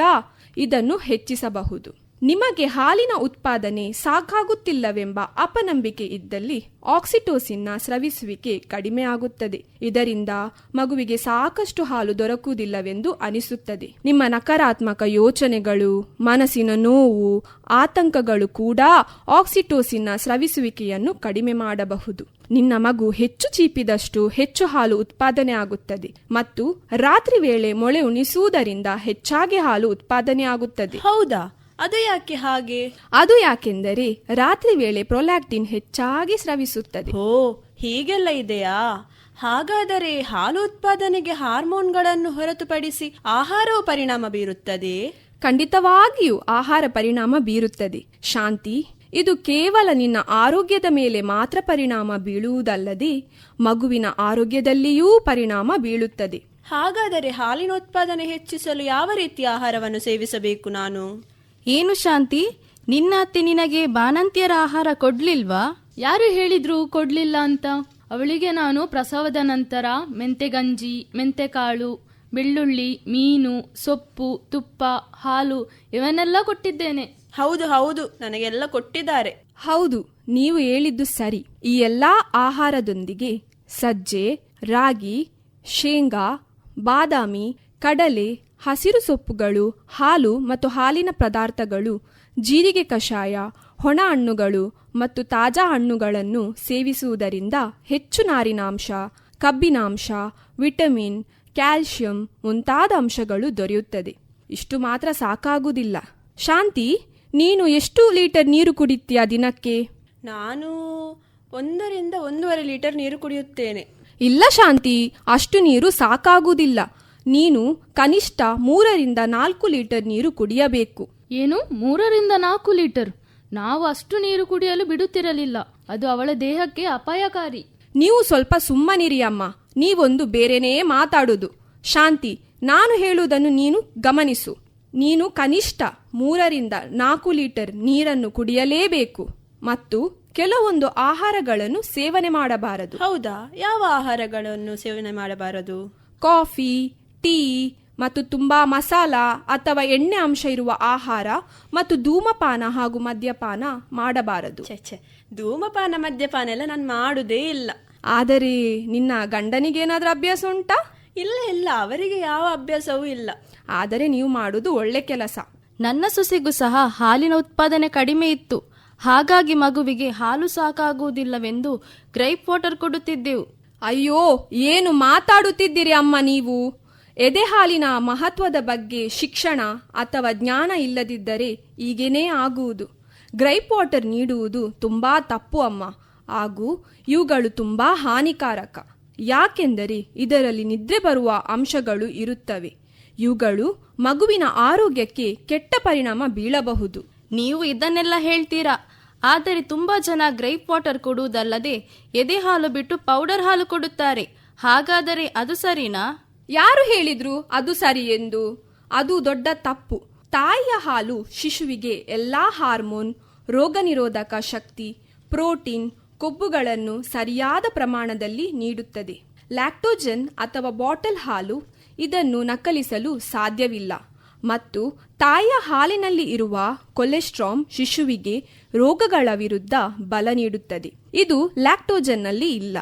ಇದನ್ನು ಹೆಚ್ಚಿಸಬಹುದು. ನಿಮಗೆ ಹಾಲಿನ ಉತ್ಪಾದನೆ ಸಾಕಾಗುತ್ತಿಲ್ಲವೆಂಬ ಅಪನಂಬಿಕೆ ಇದ್ದಲ್ಲಿ ಆಕ್ಸಿಟೋಸಿನ್ನ ಸ್ರವಿಸುವಿಕೆ ಕಡಿಮೆ ಆಗುತ್ತದೆ. ಇದರಿಂದ ಮಗುವಿಗೆ ಸಾಕಷ್ಟು ಹಾಲು ದೊರಕುವುದಿಲ್ಲವೆಂದು ಅನಿಸುತ್ತದೆ. ನಿಮ್ಮ ನಕಾರಾತ್ಮಕ ಯೋಚನೆಗಳು, ಮನಸ್ಸಿನ ನೋವು, ಆತಂಕಗಳು ಕೂಡ ಆಕ್ಸಿಟೋಸಿನ್ನ ಸ್ರವಿಸುವಿಕೆಯನ್ನು ಕಡಿಮೆ ಮಾಡಬಹುದು. ನಿನ್ನ ಮಗು ಹೆಚ್ಚು ಚೀಪಿದಷ್ಟು ಹೆಚ್ಚು ಹಾಲು ಉತ್ಪಾದನೆ ಆಗುತ್ತದೆ ಮತ್ತು ರಾತ್ರಿ ವೇಳೆ ಮೊಳೆ ಉಣಿಸುವುದರಿಂದ ಹೆಚ್ಚಾಗಿ ಹಾಲು ಉತ್ಪಾದನೆ ಆಗುತ್ತದೆ. ಹೌದಾ? ಅದು ಯಾಕೆ ಹಾಗೆ? ಅದು ಯಾಕೆಂದರೆ ರಾತ್ರಿ ವೇಳೆ ಪ್ರೊಲ್ಯಾಕ್ಟಿನ್ ಹೆಚ್ಚಾಗಿ ಸ್ರವಿಸುತ್ತದೆ. ಓ ಹೀಗೆಲ್ಲ ಇದೆಯಾ? ಹಾಗಾದರೆ ಹಾಲು ಉತ್ಪಾದನೆಗೆ ಹಾರ್ಮೋನ್ಗಳನ್ನು ಹೊರತುಪಡಿಸಿ ಆಹಾರವು ಪರಿಣಾಮ ಬೀರುತ್ತದೆ? ಖಂಡಿತವಾಗಿಯೂ ಆಹಾರ ಪರಿಣಾಮ ಬೀರುತ್ತದೆ. ಶಾಂತಿ ಇದು ಕೇವಲ ನಿನ್ನ ಆರೋಗ್ಯದ ಮೇಲೆ ಮಾತ್ರ ಪರಿಣಾಮ ಬೀಳುವುದಲ್ಲದೆ ಮಗುವಿನ ಆರೋಗ್ಯದಲ್ಲಿಯೂ ಪರಿಣಾಮ ಬೀಳುತ್ತದೆ. ಹಾಗಾದರೆ ಹಾಲಿನ ಉತ್ಪಾದನೆ ಹೆಚ್ಚಿಸಲು ಯಾವ ರೀತಿಯ ಆಹಾರವನ್ನು ಸೇವಿಸಬೇಕು ನಾನು? ಏನು ಶಾಂತಿ? ನಿನ್ನ ಅತ್ತೆ ನಿನಗೆ ಬಾಣಂತಿಯರ ಆಹಾರ ಕೊಡ್ಲಿಲ್ವಾ? ಯಾರು ಹೇಳಿದ್ರು ಕೊಡ್ಲಿಲ್ಲ ಅಂತ. ಅವಳಿಗೆ ನಾನು ಪ್ರಸವದ ನಂತರ ಮೆಂತೆಗಂಜಿ ಮೆಂತೆಕಾಳು ಬೆಳ್ಳುಳ್ಳಿ ಮೀನು ಸೊಪ್ಪು ತುಪ್ಪ ಹಾಲು ಇವನ್ನೆಲ್ಲ ಕೊಟ್ಟಿದ್ದೇನೆ. ಹೌದು ಹೌದು ನನಗೆಲ್ಲ ಕೊಟ್ಟಿದ್ದಾರೆ. ಹೌದು ನೀವು ಹೇಳಿದ್ದು ಸರಿ. ಈ ಎಲ್ಲಾ ಆಹಾರದೊಂದಿಗೆ ಸಜ್ಜೆ ರಾಗಿ ಶೇಂಗಾ ಬಾದಾಮಿ ಕಡಲೆ ಹಸಿರು ಸೊಪ್ಪುಗಳು ಹಾಲು ಮತ್ತು ಹಾಲಿನ ಪದಾರ್ಥಗಳು ಜೀರಿಗೆ ಕಷಾಯ ಹೊಣ ಹಣ್ಣುಗಳು ಮತ್ತು ತಾಜಾ ಹಣ್ಣುಗಳನ್ನು ಸೇವಿಸುವುದರಿಂದ ಹೆಚ್ಚು ನಾರಿನಾಂಶ ಕಬ್ಬಿನಾಂಶ ವಿಟಮಿನ್ ಕ್ಯಾಲ್ಸಿಯಂ ಮುಂತಾದ ಅಂಶಗಳು ದೊರೆಯುತ್ತದೆ. ಇಷ್ಟು ಮಾತ್ರ ಸಾಕಾಗುವುದಿಲ್ಲ. ಶಾಂತಿ ನೀನು ಎಷ್ಟು ಲೀಟರ್ ನೀರು ಕುಡಿತೀಯ ದಿನಕ್ಕೆ? ನಾನು ಒಂದರಿಂದ ಒಂದೂವರೆ ಲೀಟರ್ ನೀರು ಕುಡಿಯುತ್ತೇನೆ. ಇಲ್ಲ ಶಾಂತಿ ಅಷ್ಟು ನೀರು ಸಾಕಾಗುವುದಿಲ್ಲ. ನೀನು ಕನಿಷ್ಠ ಮೂರರಿಂದ ನಾಲ್ಕು ಲೀಟರ್ ನೀರು ಕುಡಿಯಬೇಕು. ಏನು? ಮೂರರಿಂದ ನಾಲ್ಕು ಲೀಟರ್? ನಾವು ಅಷ್ಟು ನೀರು ಕುಡಿಯಲು ಬಿಡುತ್ತಿರಲಿಲ್ಲ. ಅದು ಅವಳ ದೇಹಕ್ಕೆ ಅಪಾಯಕಾರಿ. ನೀವು ಸ್ವಲ್ಪ ಸುಮ್ಮನಿರಿ ಅಮ್ಮ. ನೀವೊಂದು ಬೇರೆನೇ ಮಾತಾಡುದು. ಶಾಂತಿ ನಾನು ಹೇಳುವುದನ್ನು ನೀನು ಗಮನಿಸು. ನೀನು ಕನಿಷ್ಠ ಮೂರರಿಂದ ನಾಲ್ಕು ಲೀಟರ್ ನೀರನ್ನು ಕುಡಿಯಲೇಬೇಕು. ಮತ್ತು ಕೆಲವೊಂದು ಆಹಾರಗಳನ್ನು ಸೇವನೆ ಮಾಡಬಾರದು. ಹೌದಾ? ಯಾವ ಆಹಾರಗಳನ್ನು ಸೇವನೆ ಮಾಡಬಾರದು? ಕಾಫಿ ಟೀ ಮತ್ತು ತುಂಬಾ ಮಸಾಲ ಅಥವಾ ಎಣ್ಣೆ ಅಂಶ ಇರುವ ಆಹಾರ ಮತ್ತು ಧೂಮಪಾನ ಹಾಗೂ ಮದ್ಯಪಾನ ಮಾಡಬಾರದು. ಛೆ ಛೆ ಧೂಮಪಾನ ಮದ್ಯಪಾನ ಎಲ್ಲ ನಾನು ಮಾಡುವುದೇ ಇಲ್ಲ. ಆದರೆ ನಿನ್ನ ಗಂಡನಿಗೇನಾದ್ರೂ ಅಭ್ಯಾಸ ಉಂಟಾ? ಇಲ್ಲ ಇಲ್ಲ ಅವರಿಗೆ ಯಾವ ಅಭ್ಯಾಸವೂ ಇಲ್ಲ. ಆದರೆ ನೀವು ಮಾಡುವುದು ಒಳ್ಳೆ ಕೆಲಸ. ನನ್ನ ಸೊಸೆಗೂ ಸಹ ಹಾಲಿನ ಉತ್ಪಾದನೆ ಕಡಿಮೆ ಇತ್ತು. ಹಾಗಾಗಿ ಮಗುವಿಗೆ ಹಾಲು ಸಾಕಾಗುವುದಿಲ್ಲವೆಂದು ಗ್ರೈಪ್ ವಾಟರ್ ಕೊಡುತ್ತಿದ್ದೆವು. ಅಯ್ಯೋ ಏನು ಮಾತಾಡುತ್ತಿದ್ದೀರಿ ಅಮ್ಮ ನೀವು? ಎದೆ ಹಾಲಿನ ಮಹತ್ವದ ಬಗ್ಗೆ ಶಿಕ್ಷಣ ಅಥವಾ ಜ್ಞಾನ ಇಲ್ಲದಿದ್ದರೆ ಈಗೇನೇ ಆಗುವುದು. ಗ್ರೈಪ್ ವಾಟರ್ ನೀಡುವುದು ತುಂಬಾ ತಪ್ಪು ಅಮ್ಮ. ಹಾಗೂ ಇವುಗಳು ತುಂಬಾ ಹಾನಿಕಾರಕ. ಯಾಕೆಂದರೆ ಇದರಲ್ಲಿ ನಿದ್ರೆ ಬರುವ ಅಂಶಗಳು ಇರುತ್ತವೆ. ಇವುಗಳು ಮಗುವಿನ ಆರೋಗ್ಯಕ್ಕೆ ಕೆಟ್ಟ ಪರಿಣಾಮ ಬೀಳಬಹುದು. ನೀವು ಇದನ್ನೆಲ್ಲ ಹೇಳ್ತೀರಾ? ಆದರೆ ತುಂಬಾ ಜನ ಗ್ರೈಪ್ ವಾಟರ್ ಕೊಡುವುದಲ್ಲದೆ ಎದೆ ಹಾಲು ಬಿಟ್ಟು ಪೌಡರ್ ಹಾಲು ಕೊಡುತ್ತಾರೆ. ಹಾಗಾದರೆ ಅದು ಸರಿನಾ? ಯಾರು ಹೇಳಿದ್ರು ಅದು ಸರಿ ಎಂದು? ಅದು ದೊಡ್ಡ ತಪ್ಪು. ತಾಯಿಯ ಹಾಲು ಶಿಶುವಿಗೆ ಎಲ್ಲಾ ಹಾರ್ಮೋನ್, ರೋಗ ನಿರೋಧಕ ಶಕ್ತಿ, ಪ್ರೋಟೀನ್, ಕೊಬ್ಬುಗಳನ್ನು ಸರಿಯಾದ ಪ್ರಮಾಣದಲ್ಲಿ ನೀಡುತ್ತದೆ. ಲ್ಯಾಕ್ಟೋಜನ್ ಅಥವಾ ಬಾಟಲ್ ಹಾಲು ಇದನ್ನು ನಕಲಿಸಲು ಸಾಧ್ಯವಿಲ್ಲ. ಮತ್ತು ತಾಯಿಯ ಹಾಲಿನಲ್ಲಿ ಇರುವ ಕೊಲೆಸ್ಟ್ರಾಮ್ ಶಿಶುವಿಗೆ ರೋಗಗಳ ವಿರುದ್ಧ ಬಲ ನೀಡುತ್ತದೆ. ಇದು ಲ್ಯಾಕ್ಟೋಜನ್ನಲ್ಲಿ ಇಲ್ಲ.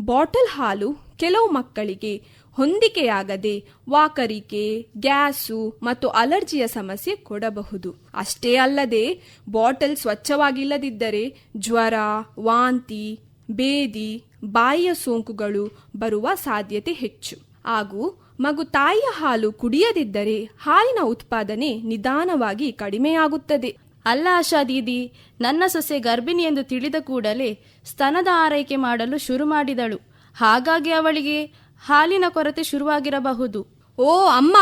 ಬಾಟಲ್ ಹಾಲು ಕೆಲವು ಮಕ್ಕಳಿಗೆ ಹೊಂದಿಕೆಯಾಗದೆ ವಾಕರಿಕೆ, ಗ್ಯಾಸು ಮತ್ತು ಅಲರ್ಜಿಯ ಸಮಸ್ಯೆ ಕೊಡಬಹುದು. ಅಷ್ಟೇ ಅಲ್ಲದೆ, ಬಾಟಲ್ ಸ್ವಚ್ಛವಾಗಿಲ್ಲದಿದ್ದರೆ ಜ್ವರ, ವಾಂತಿ, ಬೇದಿ, ಬಾಯಿಯ ಸೋಂಕುಗಳು ಬರುವ ಸಾಧ್ಯತೆ ಹೆಚ್ಚು. ಹಾಗೂ ಮಗು ತಾಯಿಯ ಹಾಲು ಕುಡಿಯದಿದ್ದರೆ ಹಾಲಿನ ಉತ್ಪಾದನೆ ನಿಧಾನವಾಗಿ ಕಡಿಮೆಯಾಗುತ್ತದೆ. ಅಲ್ಲ ಆಶಾ ದೀದಿ, ನನ್ನ ಸೊಸೆ ಗರ್ಭಿಣಿ ಎಂದು ತಿಳಿದ ಕೂಡಲೇ ಸ್ತನದ ಆರೈಕೆ ಮಾಡಲು ಶುರು ಮಾಡಿದಳು. ಹಾಗಾಗಿ ಅವಳಿಗೆ ಹಾಲಿನ ಕೊರತೆ ಶುರುವಾಗಿರಬಹುದು. ಓ ಅಮ್ಮ,